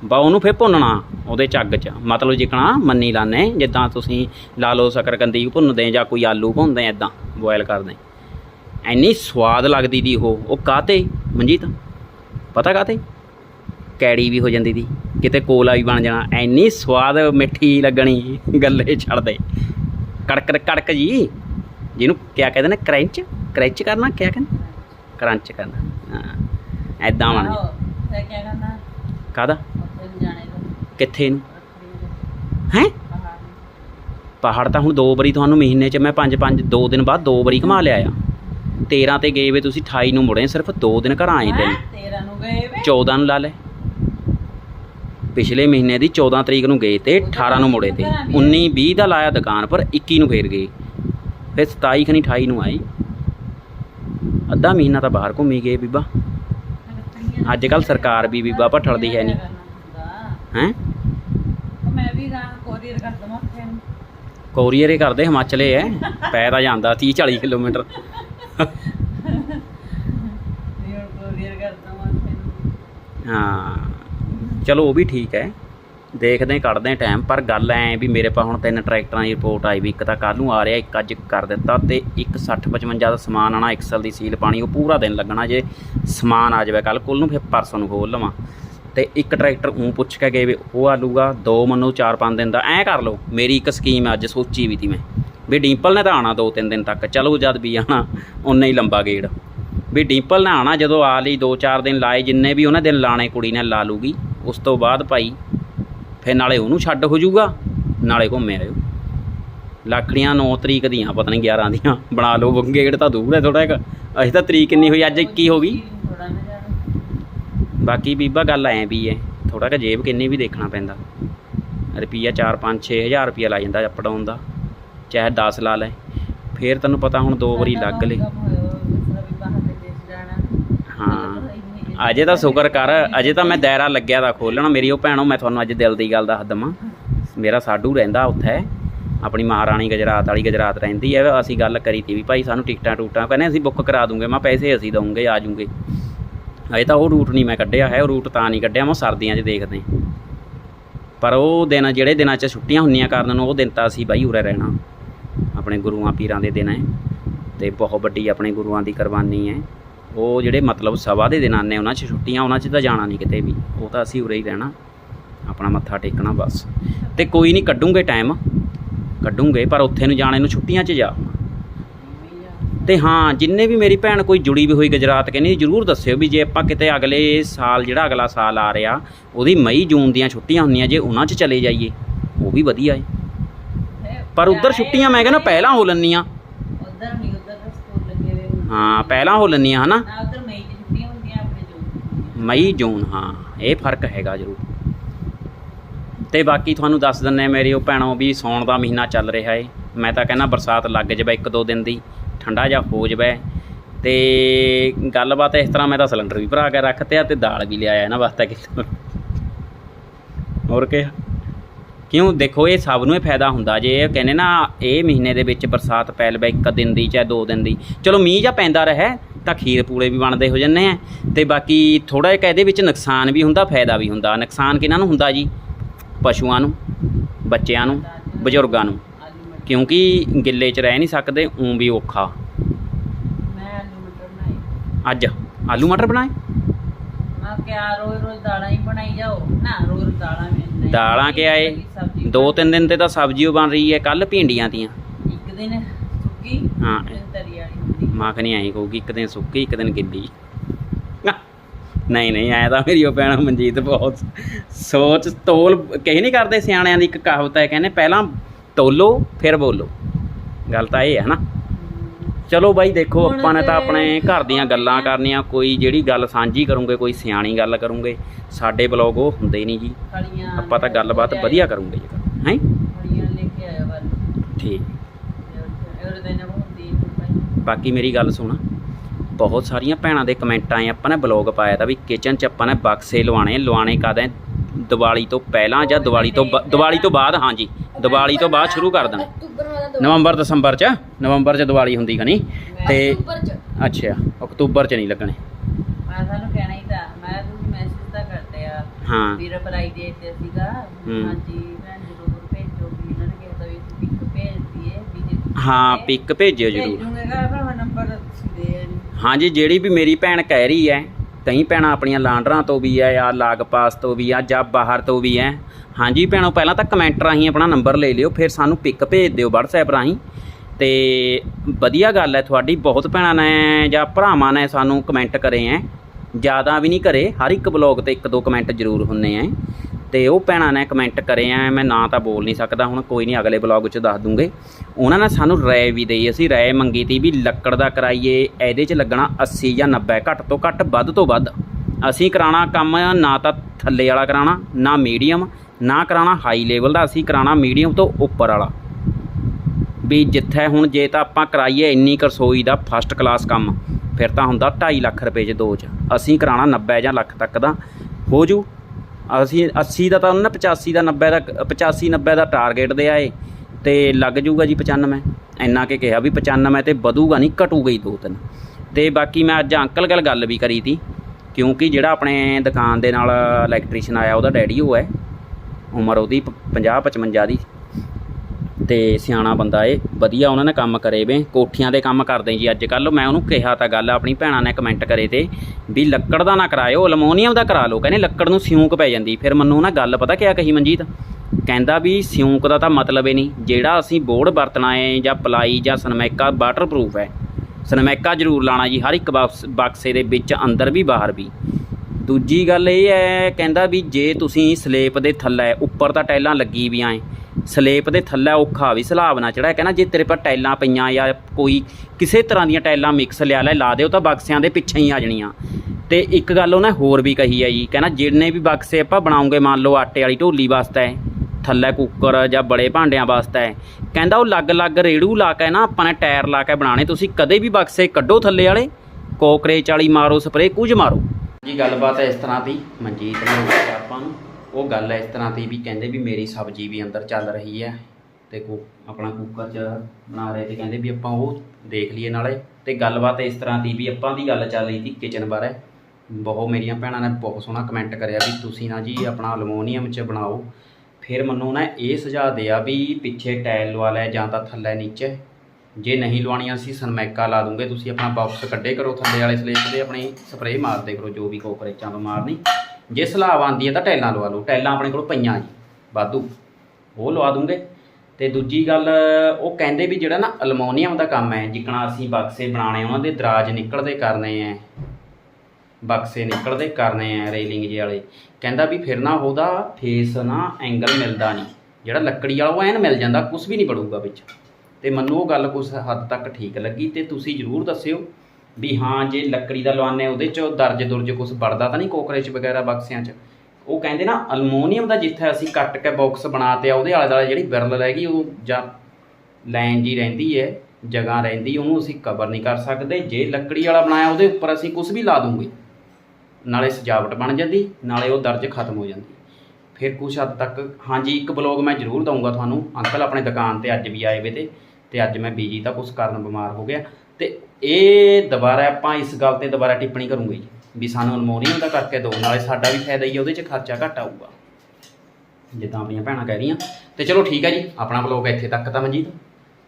ਬਾ ਉਹਨੂੰ ਫਿਰ ਭੁੰਨਣਾ ਉਹਦੇ ਚੱਗ 'ਚ। ਮਤਲਬ ਜਿਕਣਾ ਮੰਨੀ ਲਾਣੇ ਜਿੱਦਾਂ ਤੁਸੀਂ ਲਾ ਲਓ ਸ਼ਕਰਕੰਦੀ ਭੁੰਨਦੇ ਜਾਂ ਕੋਈ ਆਲੂ ਭੁੰਨਦੇ ਐਦਾਂ ਬੋਇਲ ਕਰਦੇ। ਐਨੀ ਸਵਾਦ ਲੱਗਦੀ ਦੀ ਉਹ ਉਹ ਕਾਤੇ ਮਨਜੀਤ? ਪਤਾ ਕਾਤੇ ਕੈੜੀ ਵੀ ਹੋ ਜਾਂਦੀ ਦੀ ਕਿਤੇ ਕੋਲਾ ਵੀ ਬਣ ਜਾਣਾ। ਐਨੀ ਸਵਾਦ ਮਿੱਠੀ ਲੱਗਣੀ ਗੱਲੇ ਛੱਡਦੇ। ਕੜਕ ਕੜਕ ਜੀ ਜਿਹਨੂੰ ਕਿਆ ਕਹਿੰਦੇ ਨੇ ਕਰੰਚ ਕਰੰਚ ਕਰਨਾ ਕਿਆ ਕਹਿੰਦੇ? ਕਰੰਚ ਕਰਨਾ। ਹਾਂ ਐਦਾਂ ਬਣ ਕਾਦਾ ਕਿੱਥੇ ਨੂੰ? ਹੈ। ਪਹਾੜ ਤਾਂ ਹੁਣ ਦੋ ਵਾਰੀ ਤੁਹਾਨੂੰ ਮਹੀਨੇ 'ਚ ਮੈਂ ਪੰਜ ਪੰਜ ਦੋ ਦਿਨ ਬਾਅਦ ਦੋ ਵਾਰੀ ਘੁਮਾ ਲਿਆ ਆ। 13 ਤੇ ਗਏ ਵੇ ਤੁਸੀਂ 28 ਨੂੰ ਮੁੜੇ ਸਿਰਫ ਦੋ ਦਿਨ ਘਰ ਆਏ ਹੈਂ? ਤੇਰਾਂ ਨੂੰ ਗਏ ਵੇ? 14 ਨੂੰ ਲਾ ਲੈ ਪਿਛਲੇ ਮਹੀਨੇ ਦੀ 14 ਤਰੀਕ ਨੂੰ ਗਏ ਤੇ 18 ਨੂੰ ਮੁੜੇ ਤੇ। 19 20 ਦਾ ਲਾਇਆ ਦੁਕਾਨ ਪਰ 21 ਨੂੰ ਫੇਰ ਗਏ। ਫਿਰ 27 ਖਣੀ 28 ਨੂੰ ਆਏ। ਅੱਧਾ ਮਹੀਨਾ ਤਾਂ ਬਾਹਰ ਘੁੰਮੀ ਗਏ ਬੀਬਾ। ਅੱਜ ਕੱਲ੍ਹ ਸਰਕਾਰ ਵੀ ਬੀਬਾ ਭੱਠਲਦੀ ਹੈ ਨਹੀਂ। ਹੈ ਉਹ ਮੈਂ ਵੀ ਗਾ ਕੋਰੀਅਰ ਹੀ ਕਰਦੇ ਹਿਮਾਚਲੇ ਐ। ਪੈ ਤਾਂ ਜਾਂਦਾ 30 40 ਕਿਲੋਮੀਟਰ। ਹਾਂ। ਚਲੋ ਉਹ ਵੀ ਠੀਕ ਹੈ ਦੇਖਦੇ ਕੱਢਦੇ ਟਾਈਮ ਪਰ ਗੱਲ ਐ ਵੀ ਮੇਰੇ ਪਾ ਹੁਣ ਤਿੰਨ ਟਰੈਕਟਰਾਂ ਦੀ ਰਿਪੋਰਟ ਆਈ ਵੀ ਇੱਕ ਤਾਂ ਕੱਲ ਨੂੰ ਆ ਰਿਹਾ ਇੱਕ ਅੱਜ ਕਰ ਦਿੱਤਾ ਤੇ ਇੱਕ 60 55 ਦਾ ਸਮਾਨ ਆਣਾ ਐਕਸਲ ਦੀ ਸੀਲ ਪਾਣੀ ਉਹ ਪੂਰਾ ਦਿਨ ਲੱਗਣਾ। ਜੇ ਸਮਾਨ ਆ ਜਾਵੇ ਕੱਲ ਕੋਲ ਨੂੰ ਫਿਰ ਪਰਸੋਂ ਨੂੰ ਖੋਲ ਲਵਾਂ। ਤੇ ਇੱਕ ਟਰੈਕਟਰ ਉਹ ਪੁੱਛ ਕੇ ਗਏ ਵੀ ਉਹ ਆਲੂਗਾ, ਦੋ ਮੈਨੂੰ, ਚਾਰ ਪੰਜ ਦਿਨ ਦਾ। ਐਂ ਕਰ ਲਓ, ਮੇਰੀ ਇੱਕ ਸਕੀਮ ਅੱਜ ਸੋਚੀ ਵੀ ਤੀ ਮੈਂ। ਵੀ ਡਿੰਪਲ ਨੇ ਤਾਂ ਆਣਾ ਦੋ ਤਿੰਨ ਦਿਨ ਤੱਕ। ਚਲੋ ਜਦ ਵੀ ਆਣਾ ਉਨਾ ਹੀ ਲੰਬਾ ਗੇੜ। ਵੀ ਡਿੰਪਲ ਨੇ ਆਣਾ ਜਦੋਂ ਆ ਲਈ 2-4 ਦਿਨ ਲਾਏ, ਜਿੰਨੇ ਵੀ ਉਹਨਾਂ ਦਿਨ ਲਾਣੇ ਕੁੜੀ ਨੇ ਲਾ ਲੂਗੀ। ਉਸ ਤੋਂ ਬਾਅਦ ਭਾਈ, ਫਿਰ ਨਾਲੇ ਉਹਨੂੰ ਛੱਡ ਹੋ ਜਾਊਗਾ, ਨਾਲੇ ਘੁੰਮੇ ਆਇਓ ਲੱਕੜੀਆਂ 9 ਤਰੀਕ ਦੀਆਂ, ਪਤਾ ਨਹੀਂ 11 ਦੀਆਂ, ਬਣਾ ਲਓ, ਗੇੜ ਤਾਂ ਦੂਰ ਹੈ ਥੋੜਾ ਜਿਹਾ ਅਸੀਂ ਤਾਂ ਤਰੀਕ ਕਿੰਨੀ ਹੋਈ, ਅੱਜ 21 ਹੋ ਗਈ। ਬਾਕੀ ਬੀਬਾ ਗੱਲ ਐਂ ਵੀ ਹੈ ਥੋੜਾ ਜਿਹਾ ਜੇਬ ਕਿੰਨੀ ਵੀ ਦੇਖਣਾ ਪੈਂਦਾ। ਰੁਪਈਆ 4 5 6000 ਰੁਪਈਆ ਲੱਗ ਜਾਂਦਾ ਅਪ ਡਾਊਨ ਦਾ ਚਾਹੇ 10 ਲਾ ਲੈ। ਫੇਰ ਤੈਨੂੰ ਪਤਾ ਹੁਣ ਦੋ ਵਾਰੀ ਲੱਗ ਲੇ। ਹਾਂ ਅਜੇ ਤਾਂ ਸ਼ੁਕਰ ਕਰ ਅਜੇ ਤਾਂ ਮੈਂ ਦਾਇਰਾ ਲੱਗਿਆ ਦਾ ਖੋਲਣਾ ਮੇਰੀ ਉਹ ਭੈਣੋ ਮੈਂ ਤੁਹਾਨੂੰ ਅੱਜ ਦਿਲ ਦੀ ਗੱਲ ਦੱਸ ਦਵਾਂ। ਮੇਰਾ ਸਾਡੂ ਰਹਿੰਦਾ ਉੱਥੇ ਆਪਣੀ ਮਹਾਰਾਣੀ ਗੁਜਰਾਤ ਵਾਲੀ ਗੁਜਰਾਤ ਰਹਿੰਦੀ ਹੈ ਅਸੀਂ ਗੱਲ ਕਰੀ ਤੀ ਵੀ ਭਾਈ ਸਾਨੂੰ ਟਿਕਟਾਂ ਟੂਟਾਂ ਕਹਿੰਦੇ ਅਸੀਂ ਬੁੱਕ ਕਰਾ ਦੂੰਗੇ ਮੈਂ ਪੈਸੇ ਅਸੀਂ ਦਊਂਗੇ ਆ ਜੂਗੇ। ਅਜੇ ਤਾਂ ਉਹ ਰੂਟ ਨਹੀਂ ਮੈਂ ਕੱਢਿਆ ਹੈ, ਉਹ ਰੂਟ ਤਾਂ ਨਹੀਂ ਕੱਢਿਆ, ਮੈਂ ਸਰਦੀਆਂ 'ਚ ਦੇਖਦੇ ਪਰ ਉਹ ਦਿਨ, ਜਿਹੜੇ ਦਿਨਾਂ 'ਚ ਛੁੱਟੀਆਂ ਹੁੰਦੀਆਂ ਕਾਰਨ ਉਹ ਦਿਨ ਤਾਂ ਅਸੀਂ ਬਾਈ ਉਰੇ ਰਹਿਣਾ। ਆਪਣੇ ਗੁਰੂਆਂ ਪੀਰਾਂ ਦੇ ਦਿਨ ਹੈ ਤੇ ਬਹੁਤ ਵੱਡੀ ਆਪਣੇ ਗੁਰੂਆਂ ਦੀ ਕੁਰਬਾਨੀ ਹੈ। ਉਹ ਜਿਹੜੇ ਮਤਲਬ ਸਭਾ ਦੇ ਦਿਨਾਂ ਨੇ, ਉਹਨਾਂ 'ਚ ਛੁੱਟੀਆਂ, ਉਹਨਾਂ 'ਚ ਤਾਂ ਜਾਣਾ ਨਹੀਂ ਕਿਤੇ ਵੀ। ਉਹ ਤਾਂ ਅਸੀਂ ਉਰੇ ਹੀ ਰਹਿਣਾ, ਆਪਣਾ ਮੱਥਾ ਟੇਕਣਾ ਬਸ। ਤੇ ਕੋਈ ਨਹੀਂ, ਕੱਢੂਗੇ ਟਾਈਮ ਕੱਢੂਗੇ, ਪਰ ਉੱਥੇ ਨੂੰ ਜਾਣੇ ਨੂੰ ਛੁੱਟੀਆਂ 'ਚ ਜਾ। ਤੇ ਹਾਂ ਜਿੰਨੇ ਵੀ ਮੇਰੀ ਭੈਣ ਕੋਈ ਜੁੜੀ ਵੀ ਹੋਈ ਗੁਜਰਾਤ ਕਹਿੰਦੀ ਜਰੂਰ ਦੱਸਿਓ ਵੀ ਜੇ ਆਪਾਂ ਕਿਤੇ ਅਗਲੇ ਸਾਲ ਜਿਹੜਾ ਅਗਲਾ ਸਾਲ ਆ ਰਿਹਾ ਉਹਦੀ ਮਈ ਜੂਨ ਦੀਆਂ ਛੁੱਟੀਆਂ ਹੁੰਦੀਆਂ ਜੇ ਉਹਨਾਂ 'ਚ ਚਲੇ ਜਾਈਏ ਉਹ ਵੀ ਵਧੀਆ ਹੈ ਪਰ ਉੱਧਰ ਛੁੱਟੀਆਂ ਮੈਂ ਕਹਿੰਦਾ ਪਹਿਲਾਂ ਹੋ ਲੰਨੀਆਂ। ਉਧਰ ਨਹੀਂ ਉਧਰ ਤਾਂ ਸਕੂਲ ਲੱਗੇ ਹੋਏ ਹੁੰਦੇ। ਹਾਂ ਪਹਿਲਾਂ ਹੋ ਲੰਨੀਆਂ ਹਨਾ? ਨਾ ਉਧਰ ਮਈ ਦੀ ਛੁੱਟੀਆਂ ਹੁੰਦੀਆਂ ਆਪਣੇ ਜੋ ਮਈ ਜੂਨ ਹਾਂ ਇਹ ਫ਼ਰਕ ਹੈਗਾ ਜ਼ਰੂਰ। ਤੇ ਬਾਕੀ ਤੁਹਾਨੂੰ ਦੱਸ ਦਿੰਨੇ ਮੇਰੀ ਉਹ ਭੈਣੋ ਵੀ ਸੌਣ ਦਾ ਮਹੀਨਾ ਚੱਲ ਰਿਹਾ ਏ। ਮੈਂ ਤਾਂ ਕਹਿੰਦਾ ਬਰਸਾਤ ਲੱਗ ਜਾਵੇ ਇੱਕ ਦੋ ਦਿਨ ਦੀ। ਠੰਡਾ ਜਿਹਾ ਹੋ ਜਾਵੇ ਤੇ ਗੱਲਬਾਤ ਇਸ ਤਰ੍ਹਾਂ ਮੈਂ ਤਾਂ ਸਿਲੰਡਰ ਵੀ ਭਰਾ ਕੇ ਰੱਖ ਰੱਖਤੇ ਤੇ ਦਾਲ ਵੀ ਲਿਆਇਆ ਇਹਨਾਂ ਵਾਸਤੇ ਕਿਲੋ ਹੋਰ ਕੀ ਕਿਉਂ? ਦੇਖੋ, ਇਹ ਸਭ ਨੂੰ ਇਹ ਫਾਇਦਾ ਹੁੰਦਾ ਜੇ ਇਹ ਕਹਿੰਦੇ ਨਾ, ਇਹ ਮਹੀਨੇ ਦੇ ਵਿੱਚ ਬਰਸਾਤ ਪੈ ਲਵੇ, ਇੱਕ ਦਿਨ ਦੀ ਚਾਹੇ ਦੋ ਦਿਨ ਦੀ। ਚਲੋ, ਮੀਂਹ ਜਾਂ ਪੈਂਦਾ ਰਹੇ, ਤਾਂ ਖੀਰ ਪੂੜੇ ਵੀ ਬਣਦੇ ਹੋ ਜੰਨੇ ਆ। ਤੇ ਬਾਕੀ ਥੋੜਾ ਜਿਹਾ ਇਹਦੇ ਵਿੱਚ ਨੁਕਸਾਨ ਵੀ ਹੁੰਦਾ, ਫਾਇਦਾ ਵੀ ਹੁੰਦਾ। ਨੁਕਸਾਨ ਕਿਹਨਾਂ ਨੂੰ ਹੁੰਦਾ ਜੀ? ਪਸ਼ੂਆਂ ਨੂੰ, ਬੱਚਿਆਂ ਨੂੰ, ਬਜ਼ੁਰਗਾਂ ਨੂੰ। ਕਿਉਂਕਿ ਗਿੱਲੇ 'ਚ ਰਹਿ ਨਹੀਂ ਸਕਦੇ ਉਂ ਵੀ ਔਖਾ। ਮੈਂ ਆਲੂ ਮਟਰ ਬਣਾਏ। ਅੱਜ? ਆਲੂ ਮਟਰ ਬਣਾਏ? ਮੈਂ ਕਿਹਾ ਰੋਜ਼ ਰੋਜ਼ ਦਾਲਾਂ ਹੀ ਬਣਾਈ ਜਾਓ। ਨਾ ਰੋਜ਼ ਦਾਲਾਂ ਮੈਂ ਨਹੀਂ। ਦਾਲਾਂ ਕਿ ਆਏ ਸਬਜ਼ੀ ਦੋ ਤਿੰਨ ਦਿਨ ਤੇ ਤਾਂ ਸਬਜ਼ੀ ਓ ਬਣ ਰਹੀ ਹੈ ਕੱਲ ਭਿੰਡੀਆਂ ਦੀਆਂ ਇੱਕ ਦਿਨ ਸੁੱਕੀ ਹਾਂ। ਇੱਕ ਦਿਨ ਤਰੀ ਵਾਲੀ ਹੁੰਦੀ। ਮੱਖਣੀ ਆਈ ਕਹੂਗੀ ਇੱਕ ਦਿਨ ਸੁੱਕੀ ਇੱਕ ਦਿਨ ਗਿੱਲੀ। ਨਹੀਂ ਨਹੀਂ ਐ ਤਾਂ ਮੇਰੀ ਉਹ ਭੈਣ ਮਨਜੀਤ ਬਹੁਤ ਸੋਚ ਤੋਲ ਕਹੀ ਨਹੀਂ ਕਰਦੇ ਸਿਆਣਿਆਂ ਦੀ ਇੱਕ ਕਹਾਵਤ ਹੈ ਕਹਿੰਦੇ ਪਹਿਲਾਂ ਤੋਲੋ ਫਿਰ ਬੋਲੋ। ਗੱਲ ਤਾਂ ਇਹ ਹੈ ਨਾ ਚਲੋ ਬਾਈ ਦੇਖੋ ਆਪਾਂ ਨੇ ਤਾਂ ਆਪਣੇ ਘਰ ਦੀਆਂ ਗੱਲਾਂ ਕਰਨੀਆਂ। ਕੋਈ ਜਿਹੜੀ ਗੱਲ ਸਾਂਝੀ ਕਰੂੰਗੇ ਕੋਈ ਸਿਆਣੀ ਗੱਲ ਕਰੂੰਗੇ ਸਾਡੇ ਬਲੌਗ ਉਹ ਹੁੰਦੇ ਨਹੀਂ ਜੀ। ਆਪਾਂ ਤਾਂ ਗੱਲਬਾਤ ਵਧੀਆ ਕਰੂੰਗੇ ਜੀ। ਹੈ? ਠੀਕ। ਬਾਕੀ ਮੇਰੀ ਗੱਲ ਸੁਣ। ਬਹੁਤ ਸਾਰੀਆਂ ਭੈਣਾਂ ਦੇ ਕਮੈਂਟ ਆਏ ਆਪਾਂ ਨੇ ਬਲੌਗ ਪਾਇਆ ਤਾਂ ਵੀ ਕਿਚਨ 'ਚ ਆਪਾਂ ਨੇ ਬਕਸੇ ਲਵਾਣੇ ਲਵਾਣੇ ਕਦੇ ਦੀਵਾਲੀ ਤੋਂ ਪਹਿਲਾਂ ਜਾਂ ਦੀਵਾਲੀ ਤੋਂ ਬਾ- ਦੀਵਾਲੀ ਤੋਂ ਬਾਅਦ ਹਾਂਜੀ ਦੀਵਾਲੀ ਤੋਂ ਬਾਅਦ ਸ਼ੁਰੂ ਕਰ ਦੇਣਾ। ਨਵੰਬਰ ਦਸੰਬਰ 'ਚ? ਨਵੰਬਰ 'ਚ ਦੀਵਾਲੀ ਹੁੰਦੀ ਖਣੀ ਤੇ ਅੱਛਾ ਅਕਤੂਬਰ 'ਚ ਨਹੀਂ ਲੱਗਣੇ। ਮੈਂ ਤੁਹਾਨੂੰ ਕਹਿਣਾ ਹੀ ਤਾਂ ਮੈਂ ਤੁਸੀਂ ਮੈਸੇਜ ਤਾਂ ਕਰਦੇ ਆ। ਹਾਂ। ਵੀਰ ਭਰਾਈ ਦੇ ਤੇ ਸੀਗਾ ਹੂੰ। ਹਾਂਜੀ ਭੈਣ ਜ਼ਰੂਰ ਭੇਜੋ ਵੀ ਇਹਨਾਂ ਨੇ ਕਿਹਾ ਵੀ ਤੁਸੀਂ ਪਿਕ ਭੇਜ ਦਈਏ ਵੀ ਜੇ ਤੁਸੀਂ ਹਾਂ ਭੇਜੇ, ਪਿਕ ਭੇਜਿਓ ਜਰੂਰ। ਪਰ ਨੰਬਰ ਦੇ ਹਾਂਜੀ ਜਿਹੜੀ ਵੀ ਮੇਰੀ ਭੈਣ ਕਹਿ ਰਹੀ ਹੈ ਕਈ ਭੈਣਾਂ ਆਪਣੀਆਂ ਲਾਂਡਰਾਂ ਤੋਂ ਵੀ ਹੈ ਜਾਂ ਲਾਗ ਪਾਸ ਤੋਂ ਵੀ ਆ ਜਾਂ ਬਾਹਰ ਤੋਂ ਵੀ ਹੈ ਹਾਂਜੀ ਭੈਣੋ, ਪਹਿਲਾਂ ਤਾਂ ਕਮੈਂਟ ਰਾਹੀਂ ਆਪਣਾ ਨੰਬਰ ਲੈ ਲਿਓ, ਫਿਰ ਸਾਨੂੰ ਪਿਕ ਭੇਜ ਦਿਓ WhatsApp ਰਾਹੀਂ। ਤੇ ਵਧੀਆ ਗੱਲ ਹੈ ਤੁਹਾਡੀ ਬਹੁਤ ਭੈਣਾਂ ਨੇ ਜਾਂ ਭਰਾਵਾਂ ਨੇ ਸਾਨੂੰ ਕਮੈਂਟ ਕਰੇ ਹੈ ਜ਼ਿਆਦਾ ਵੀ ਨਹੀਂ ਕਰੇ, ਹਰ ਇੱਕ ਬਲੌਗ ਤੇ ਇੱਕ ਦੋ ਕਮੈਂਟ ਜ਼ਰੂਰ ਹੁੰਨੇ ਆ ਤੇ ਉਹ ਭੈਣਾਂ ਨੇ ਕਮੈਂਟ ਕਰੇ ਆ, ਮੈਂ ਨਾਂ ਤਾਂ ਬੋਲ ਨਹੀਂ ਸਕਦਾ, ਹੁਣ ਕੋਈ ਨਹੀਂ, ਅਗਲੇ ਬਲੌਗ 'ਚ ਦੱਸ ਦੂੰਗੇ। ਉਹਨਾਂ ਨੇ ਸਾਨੂੰ ਰਾਏ ਵੀ ਦੇਈ, ਅਸੀਂ ਰਾਏ ਮੰਗੀ ਤੀ ਵੀ ਲੱਕੜ ਦਾ ਕਰਾਈਏ, ਇਹਦੇ 'ਚ ਲੱਗਣਾ 80 ਜਾਂ 90 ਘੱਟ ਤੋਂ ਘੱਟ, ਵੱਧ ਤੋਂ ਵੱਧ। ਅਸੀਂ ਕਰਾਣਾ ਕੰਮ ਨਾ ਤਾਂ ਥੱਲੇ ਵਾਲਾ ਕਰਾਣਾ ਨਾ ਮੀਡੀਅਮ ਨਾ ਕਰਾਣਾ ਹਾਈ ਲੈਵਲ ਦਾ, ਅਸੀਂ ਕਰਾਣਾ ਮੀਡੀਅਮ ਤੋਂ ਉੱਪਰ ਵਾਲਾ। ਵੀ ਜਿੱਥੇ ਹੁਣ ਜੇ ਤਾਂ ਆਪਾਂ ਕਰਾਈਏ ਇੰਨੀ ਕੁ ਰਸੋਈ ਦਾ ਫਸਟ ਕਲਾਸ ਕੰਮ, ਫਿਰ ਤਾਂ ਹੁੰਦਾ 2.5 ਲੱਖ ਰੁਪਏ 'ਚ ਦੋ 'ਚ। ਅਸੀਂ ਕਰਾਣਾ 90 ਜਾਂ ਲੱਖ ਤੱਕ ਦਾ। ਹੋ ਜੂ। ਅਸੀਂ 80 ਦਾ ਤਾਂ ਉਹਨਾਂ ਨੇ 85 ਦਾ 90 ਦਾ 85 90 ਦਾ ਟਾਰਗੇਟ ਦੇ ਆਏ ਤੇ ਲੱਗ ਜੂਗਾ ਜੀ 95 ਇੰਨਾ ਕਿ ਕਿਹਾ ਵੀ 95 ਤੇ ਵਧੂਗਾ ਨਹੀਂ, ਘਟੂਗਾ ਹੀ ਦੋ ਤਿੰਨ। ਤੇ ਬਾਕੀ ਮੈਂ ਅੱਜ ਅੰਕਲ ਗੱਲ ਗੱਲ ਵੀ ਕਰੀ ਤੀ, ਕਿਉਂਕਿ ਜਿਹੜਾ ਆਪਣੇ ਦੁਕਾਨ ਦੇ ਨਾਲ ਇਲੈਕਟ੍ਰੀਸ਼ੀਅਨ ਆਇਆ, ਉਹਦਾ ਡੈਡੀ ਉਹ ਹੈ। ਉਮਰ ਉਹਦੀ 50 55 ਦੀ। ਤੇ ਸਿਆਣਾ ਬੰਦਾ ਏ, ਵਧੀਆ ਉਹਨਾਂ ਨੇ ਕੰਮ ਕਰੇ ਵੇ, ਕੋਠੀਆਂ ਦੇ ਕੰਮ ਕਰਦੇ ਜੀ ਅੱਜ ਕੱਲ ਮੈਂ ਉਹਨੂੰ ਕਿਹਾ ਤਾਂ ਗੱਲ, ਆਪਣੀ ਭੈਣਾਂ ਨੇ ਕਮੈਂਟ ਕਰੇ ਤੇ, ਵੀ ਲੱਕੜ ਦਾ ਨਾ ਕਰਾਇਓ, ਅਲਮੋਨੀਅਮ ਦਾ ਕਰਾ ਲਓ, ਕਹਿੰਦੇ ਲੱਕੜ ਨੂੰ ਸਿਉਂਕ ਪੈ ਜਾਂਦੀ। ਫਿਰ ਮੈਨੂੰ ਨਾ ਗੱਲ ਪਤਾ ਕਿਆ ਕਹੀ ਮਨਜੀਤ? ਕਹਿੰਦਾ ਵੀ ਸਿਉਂਕ ਦਾ ਤਾਂ ਮਤਲਬ ਹੀ ਨਹੀਂ, ਜਿਹੜਾ ਅਸੀਂ ਬੋਰਡ ਵਰਤਣਾ ਹੈ ਜਾਂ ਪਲਾਈ, ਜਾਂ ਸਨਮੈਕਾ ਵਾਟਰਪ੍ਰੂਫ ਹੈ ਸਨਮੈਕਾ ਜ਼ਰੂਰ ਲਾਣਾ ਜੀ, ਹਰ ਇੱਕ ਬਾਕਸ- ਬਕਸੇ ਦੇ ਵਿੱਚ, ਅੰਦਰ ਵੀ, ਬਾਹਰ ਵੀ। ਦੂਜੀ ਗੱਲ ਇਹ ਹੈ, ਕਹਿੰਦਾ ਵੀ ਜੇ ਤੁਸੀਂ ਸਲੇਪ ਦੇ ਥੱਲੇ, ਉੱਪਰ ਤਾਂ ਟਾਈਲਾਂ ਲੱਗੀ ਵੀ ਐ ਸਲੇਪ ਦੇ ਥੱਲੇ ਔਖਾ ਵੀ ਸਲਾਬ ਨਾ ਚੜਾ ਕਹਿੰਦਾ ਜੇ ਤੇਰੇ ਪਰ ਟਾਈਲਾਂ ਪਈਆਂ ਜਾਂ ਕੋਈ ਕਿਸੇ ਤਰ੍ਹਾਂ ਦੀਆਂ ਟਾਈਲਾਂ ਮਿਕਸ ਲਿਆ ਲੈ, ਲਾ ਦਿਓ ਤਾਂ ਬਕਸਿਆਂ ਦੇ ਪਿੱਛੇ ਹੀ ਆ ਜਾਣੀਆਂ। ਤੇ ਇੱਕ ਗੱਲ ਉਹਨੇ ਹੋਰ ਵੀ ਕਹੀ ਹੈ ਜੀ, ਕਹਿੰਦਾ ਜਿੰਨੇ ਵੀ ਬਕਸੇ ਆਪਾਂ ਬਣਾਉਂਗੇ, ਮੰਨ ਲਓ ਆਟੇ ਵਾਲੀ ਢੋਲੀ ਵਾਸਤੇ, ਥੱਲੇ ਕੁੱਕਰ ਜਾਂ ਬੜੇ ਭਾਂਡਿਆਂ ਵਾਸਤੇ, ਕਹਿੰਦਾ ਉਹ ਲੱਗ-ਲੱਗ ਰੇੜੂ ਲਾ ਕੇ ਨਾ ਆਪਾਂ ਨੇ ਟਾਇਰ ਲਾ ਕੇ ਬਣਾਣੇ ਤੁਸੀਂ ਕਦੇ ਵੀ ਬਕਸੇ ਕੱਢੋ ਥੱਲੇ ਵਾਲੇ ਕੋਕਰੇਚ ਵਾਲੀ ਮਾਰੋ ਸਪਰੇ ਕੁਝ ਮਾਰੋ। ਜੀ, ਗੱਲਬਾਤ ਇਸ ਤਰ੍ਹਾਂ ਦੀ, ਮਨਜੀਤ ਨੇ ਆਪਾਂ ਨੂੰ। ਉਹ ਗੱਲ ਇਸ ਤਰ੍ਹਾਂ ਦੀ ਵੀ ਕਹਿੰਦੇ ਵੀ ਮੇਰੀ ਸਬਜ਼ੀ ਵੀ ਅੰਦਰ ਚੱਲ ਰਹੀ ਹੈ ਤੇ ਕੋ ਆਪਣਾ ਕੁੱਕਰ 'ਚ ਬਣਾ ਰਹੇ ਤੇ ਕਹਿੰਦੇ ਵੀ ਆਪਾਂ ਉਹ ਦੇਖ ਲਈਏ ਨਾਲੇ ਤੇ ਗੱਲਬਾਤ ਇਸ ਤਰ੍ਹਾਂ ਦੀ ਵੀ ਆਪਾਂ ਦੀ ਗੱਲ ਚੱਲ ਰਹੀ ਸੀ ਕਿਚਨ ਬਾਰੇ। ਬਹੁਤ ਮੇਰੀਆਂ ਭੈਣਾਂ ਨੇ ਬਹੁਤ ਸੋਹਣਾ ਕਮੈਂਟ ਕਰਿਆ ਵੀ ਤੁਸੀਂ ਨਾ ਜੀ ਆਪਣਾ ਅਲਮੋਨੀਅਮ 'ਚ ਬਣਾਓ। ਫਿਰ ਮੈਨੂੰ ਨਾ ਇਹ ਸੁਝਾਅ ਦਿਆ ਵੀ ਪਿੱਛੇ ਟਾਇਲ ਲਵਾ ਲੈ ਜਾਂ ਤਾਂ ਥੱਲੇ ਨੀਚੇ। ਜੇ ਨਹੀਂ ਲਵਾਉਣੀਆਂ ਅਸੀਂ ਸਨਮੈਕਾ ਲਾ ਦੂੰਗੇ, ਤੁਸੀਂ ਆਪਣਾ ਬਾਕਸ ਕੱਢੇ ਕਰੋ ਥੱਲੇ ਵਾਲੇ ਸਲੇਬ ਦੇ ਆਪਣੀ ਸਪਰੇਅ ਮਾਰਦੇ ਕਰੋ ਜੋ ਵੀ ਕੋਕਰੇਚਾਂ ਤੋਂ ਮਾਰਨੀ। ਜੇ ਸਲਾਬ ਆਉਂਦੀ ਹੈ ਤਾਂ ਟਾਈਲਾਂ ਲਵਾ ਲਓ ਟਾਈਲਾਂ ਆਪਣੇ ਕੋਲ ਪਈਆਂ ਜੀ, ਵਾਧੂ। ਉਹ ਲਵਾ ਦੂੰਗੇ। ਤੇ ਦੂਜੀ ਗੱਲ, ਉਹ ਕਹਿੰਦੇ ਵੀ ਜਿਹੜਾ ਨਾ ਅਲਮੋਨੀਅਮ ਦਾ ਕੰਮ ਹੈ, ਜਿੱਕਣਾ ਅਸੀਂ ਬਕਸੇ ਬਣਾਣੇ ਉਹਨਾਂ ਦੇ ਦਰਾਜ ਨਿਕਲਦੇ ਕਰਨੇ ਐ ਬਕਸੇ ਨਿਕਲਦੇ ਕਰਨੇ ਐ ਰੇਲਿੰਗ ਜੇ ਵਾਲੇ। ਕਹਿੰਦਾ ਵੀ ਫਿਰ ਨਾ ਉਹਦਾ ਫੇਸ ਨਾ ਐਂਗਲ ਮਿਲਦਾ ਨਹੀਂ। ਜਿਹੜਾ ਲੱਕੜੀ ਵਾਲਾ, ਉਹ ਐਨ ਮਿਲ ਜਾਂਦਾ ਕੁਝ ਵੀ ਨਹੀਂ ਬੜੂਗਾ ਵਿੱਚ। ਤੇ ਮੈਨੂੰ ਉਹ ਗੱਲ ਕੁਝ ਹੱਦ ਤੱਕ ਠੀਕ ਲੱਗੀ, ਤੇ ਤੁਸੀਂ ਜਰੂਰ ਦੱਸਿਓ। ਵੀ ਹਾਂ, ਜੇ ਲੱਕੜੀ ਦਾ ਲਵਾਨੇ ਉਹਦੇ ਚ ਦਰਜ ਦੁਰਜ ਕੁਝ ਵੜਦਾ ਤਾਂ ਨਹੀਂ ਕੋਕਰੇਚ ਵਗੈਰਾ ਬਕਸਿਆਂ 'ਚ? ਉਹ ਕਹਿੰਦੇ ਨਾ, ਅਲਮੋਨੀਅਮ ਦਾ ਜਿੱਥੇ ਅਸੀਂ ਕੱਟ ਕੇ ਬਾਕਸ ਬਣਾਤੇ ਆ, ਉਹਦੇ ਆਲੇ ਦੁਆਲੇ ਜਿਹੜੀ ਬਿਰਲ ਰਹਿ ਗਈ, ਉਹ ਜਾਂ ਲਾਈਨ ਜੀ ਰਹਿੰਦੀ ਹੈ, ਜਗ੍ਹਾ ਰਹਿੰਦੀ, ਉਹਨੂੰ ਅਸੀਂ ਕਵਰ ਨਹੀਂ ਕਰ ਸਕਦੇ। ਜੇ ਲੱਕੜੀ ਵਾਲਾ ਬਣਾਇਆ, ਉਹਦੇ ਉੱਪਰ ਅਸੀਂ ਕੁਝ ਵੀ ਲਾ ਦੂੰਗੇ। ਨਾਲੇ ਸਜਾਵਟ ਬਣ ਜਾਂਦੀ, ਨਾਲੇ ਉਹ ਦਰਜ ਖਤਮ ਹੋ ਜਾਂਦੀ। ਫਿਰ ਕੁਛ ਹੱਦ ਤੱਕ, ਹਾਂਜੀ, ਇੱਕ ਬਲੌਗ ਮੈਂ ਜ਼ਰੂਰ ਦਊਂਗਾ ਤੁਹਾਨੂੰ। ਅੰਕਲ ਆਪਣੇ ਦੁਕਾਨ ਤੇ ਅੱਜ ਵੀ ਆਏ ਵੇ ਤੇ ਤੇ ਅੱਜ ਮੈਂ ਬੀਜੀ ਤਾਂ ਕੁਛ ਕਾਰਨ ਬਿਮਾਰ ਹੋ ਗਿਆ। ਤੇ ਇਹ ਦੁਬਾਰਾ ਆਪਾਂ ਇਸ ਗੱਲ ਤੇ ਦੁਬਾਰਾ ਟਿੱਪਣੀ ਕਰੂੰਗੇ ਜੀ ਵੀ ਸਾਨੂੰ ਅਲਮੋਨੀਅਮ ਦਾ ਕਰਕੇ ਦੋ ਨਾਲੇ ਸਾਡਾ ਵੀ ਫਾਇਦਾ ਹੀ ਹੈ, ਉਹਦੇ 'ਚ ਖਰਚਾ ਘੱਟ ਆਊਗਾ। ਜਿੱਦਾਂ ਆਪਣੀਆਂ ਭੈਣਾਂ ਕਹਿ ਰਹੀਆਂ। ਤੇ ਚਲੋ ਠੀਕ ਹੈ ਜੀ ਆਪਣਾ ਬਲੌਗ ਇੱਥੇ ਤੱਕ ਤਾਂ ਮਨਜੀਤ।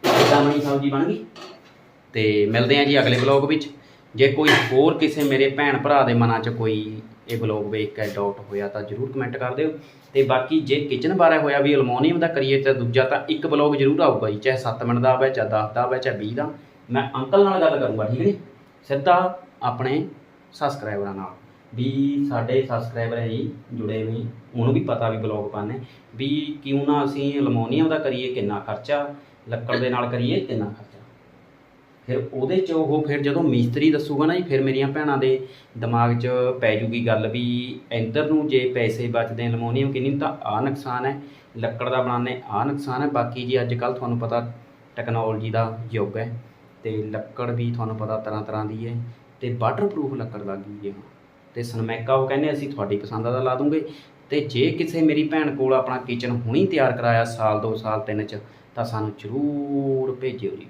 ਜਿੱਦਾਂ ਆਪਣੀ ਸਬਜ਼ੀ ਬਣ ਗਈ? ਤੇ ਮਿਲਦੇ ਹਾਂ ਜੀ ਅਗਲੇ ਬਲੌਗ ਵਿੱਚ। ਜੇ ਕੋਈ ਹੋਰ ਕਿਸੇ ਮੇਰੇ ਭੈਣ ਭਰਾ ਦੇ ਮਨਾਂ 'ਚ ਕੋਈ ਇਹ ਬਲੌਗ ਵੇਖ ਕੇ ਡਾਊਟ ਹੋਇਆ ਤਾਂ ਜਰੂਰ ਕਮੈਂਟ ਕਰ ਦਿਓ। ਤੇ ਬਾਕੀ ਜੇ ਕਿਚਨ ਬਾਰੇ ਹੋਇਆ ਵੀ ਅਲਮੋਨੀਅਮ ਦਾ ਕਰੀਏ ਤਾਂ ਦੂਜਾ ਤਾਂ ਇੱਕ ਬਲੌਗ ਜਰੂਰ ਆਊਗਾ ਜੀ ਚਾਹੇ 7 ਮਿੰਟ ਦਾ ਆਵੇ ਚਾਹੇ 10 ਦਾ ਆਵੇ ਚਾਹੇ 20 ਦਾ। ਮੈਂ ਅੰਕਲ ਨਾਲ ਗੱਲ ਕਰੂੰਗਾ, ਠੀਕ ਹੈ ਸਿੱਧਾ ਆਪਣੇ ਸਬਸਕ੍ਰਾਈਬਰਾਂ ਨਾਲ। ਵੀ ਸਾਡੇ ਸਬਸਕ੍ਰਾਈਬਰ ਹੈ ਜੀ, ਜੁੜੇ ਵੀ ਉਹਨੂੰ ਵੀ ਪਤਾ ਵੀ ਬਲੌਗ ਪਾਣੇ ਵੀ ਕਿਉਂ ਨਾ ਅਸੀਂ ਅਲਮੋਨੀਅਮ ਦਾ ਕਰੀਏ, ਕਿੰਨਾ ਖਰਚਾ, ਲੱਕੜ ਦੇ ਨਾਲ ਕਰੀਏ, ਕਿੰਨਾ ਖਰਚਾ। ਫਿਰ ਉਹਦੇ 'ਚ ਉਹ ਫਿਰ ਜਦੋਂ ਮਿਸਤਰੀ ਦੱਸੂਗਾ ਨਾ ਜੀ, ਫਿਰ ਮੇਰੀਆਂ ਭੈਣਾਂ ਦੇ ਦਿਮਾਗ 'ਚ ਪੈ ਜੂਗੀ ਗੱਲ ਵੀ ਇੱਧਰ ਨੂੰ ਜੇ ਪੈਸੇ ਬਚਦੇ, ਅਲਮੋਨੀਅਮ ਕਿੰਨੀ, ਤਾਂ ਆ ਨੁਕਸਾਨ ਹੈ। ਲੱਕੜ ਦਾ ਬਣਾਉਂਦੇ ਆ ਨੁਕਸਾਨ ਹੈ। ਬਾਕੀ ਜੀ, ਅੱਜ ਕੱਲ ਤੁਹਾਨੂੰ ਪਤਾ ਟੈਕਨੋਲੋਜੀ ਦਾ ਯੁੱਗ ਹੈ। ਤੇ ਲੱਕੜ ਵੀ ਤੁਹਾਨੂੰ ਪਤਾ ਤਰ੍ਹਾਂ ਤਰ੍ਹਾਂ ਦੀ ਹੈ ਤੇ ਵਾਟਰਪ੍ਰੂਫ ਲੱਕੜ ਲੱਗ ਗਈ ਹੈ। ਤੇ ਸਨਮੈਕਾ ਉਹ ਕਹਿੰਦੇ, ਅਸੀਂ ਤੁਹਾਡੀ ਪਸੰਦ ਦਾ ਲਾ ਦੂੰਗੇ। ਤੇ ਜੇ ਕਿਸੇ ਮੇਰੀ ਭੈਣ ਕੋਲ ਆਪਣਾ ਕਿਚਨ ਹੁਣੀ ਤਿਆਰ ਕਰਾਇਆ ਸਾਲ 2 ਸਾਲ 3 ਚ, ਤਾਂ ਸਾਨੂੰ ਜ਼ਰੂਰ ਭੇਜਿਓ ਜੀ।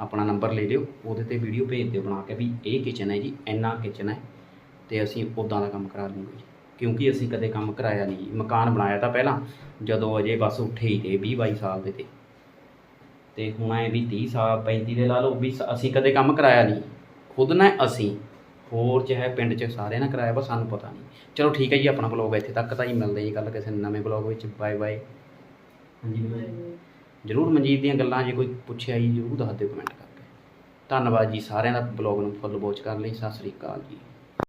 ਆਪਣਾ ਨੰਬਰ ਲੈ ਲਿਓ, ਉਹਦੇ ਤੇ ਵੀਡੀਓ ਭੇਜ ਦਿਓ ਬਣਾ ਕੇ ਵੀ ਇਹ ਕਿਚਨ ਹੈ ਜੀ, ਇੰਨਾ ਕਿਚਨ ਹੈ ਤੇ ਅਸੀਂ ਉਦਾਂ ਦਾ ਕੰਮ ਕਰਾ ਲੂੰਗੇ ਜੀ। ਕਿਉਂਕਿ ਅਸੀਂ ਕਦੇ ਕੰਮ ਕਰਾਇਆ ਨਹੀਂ ਜੀ, ਮਕਾਨ ਬਣਾਇਆ ਤਾਂ ਪਹਿਲਾਂ, ਜਦੋਂ ਅਜੇ ਬਸ ਉੱਠੇ ਹੀ ਤੇ 20 22 ਸਾਲ ਦੇ ਤੇ। ਤੇ ਹੁਣ ਐ ਵੀ 30 ਸਾਲ 35 ਦੇ ਲਾ ਲਓ ਵੀ ਅਸੀਂ ਕਦੇ ਕੰਮ ਕਰਾਇਆ ਨਹੀਂ। ਖੁਦ ਨਾ ਅਸੀਂ ਹੋਰ ਚਾਹੇ ਪਿੰਡ 'ਚ ਸਾਰਿਆਂ ਨੇ ਕਰਾਇਆ ਬਸ ਸਾਨੂੰ ਪਤਾ ਨਹੀਂ। ਚਲੋ ਠੀਕ ਹੈ ਜੀ ਆਪਣਾ ਬਲੌਗ ਇੱਥੇ ਤੱਕ ਤਾਂ ਹੀ ਮਿਲਦੇ ਜੀ ਕੱਲ ਕਿਸੇ ਨਵੇਂ ਬਲੌਗ ਵਿੱਚ। ਬਾਏ ਬਾਏ ਹਾਂਜੀ ਜਰੂਰ ਮਨਜੀਤ ਦੀਆਂ ਗੱਲਾਂ ਜੇ ਕੋਈ ਪੁੱਛਿਆ ਜੀ ਜਰੂਰ ਦੱਸ ਦਿਓ ਕਮੈਂਟ ਕਰਕੇ। ਧੰਨਵਾਦ ਜੀ ਸਾਰਿਆਂ ਦਾ ਬਲੌਗ ਨੂੰ ਫੁੱਲ ਵਾਚ ਕਰਨ ਲਈ ਸਤਿ ਸ੍ਰੀ ਅਕਾਲ ਜੀ।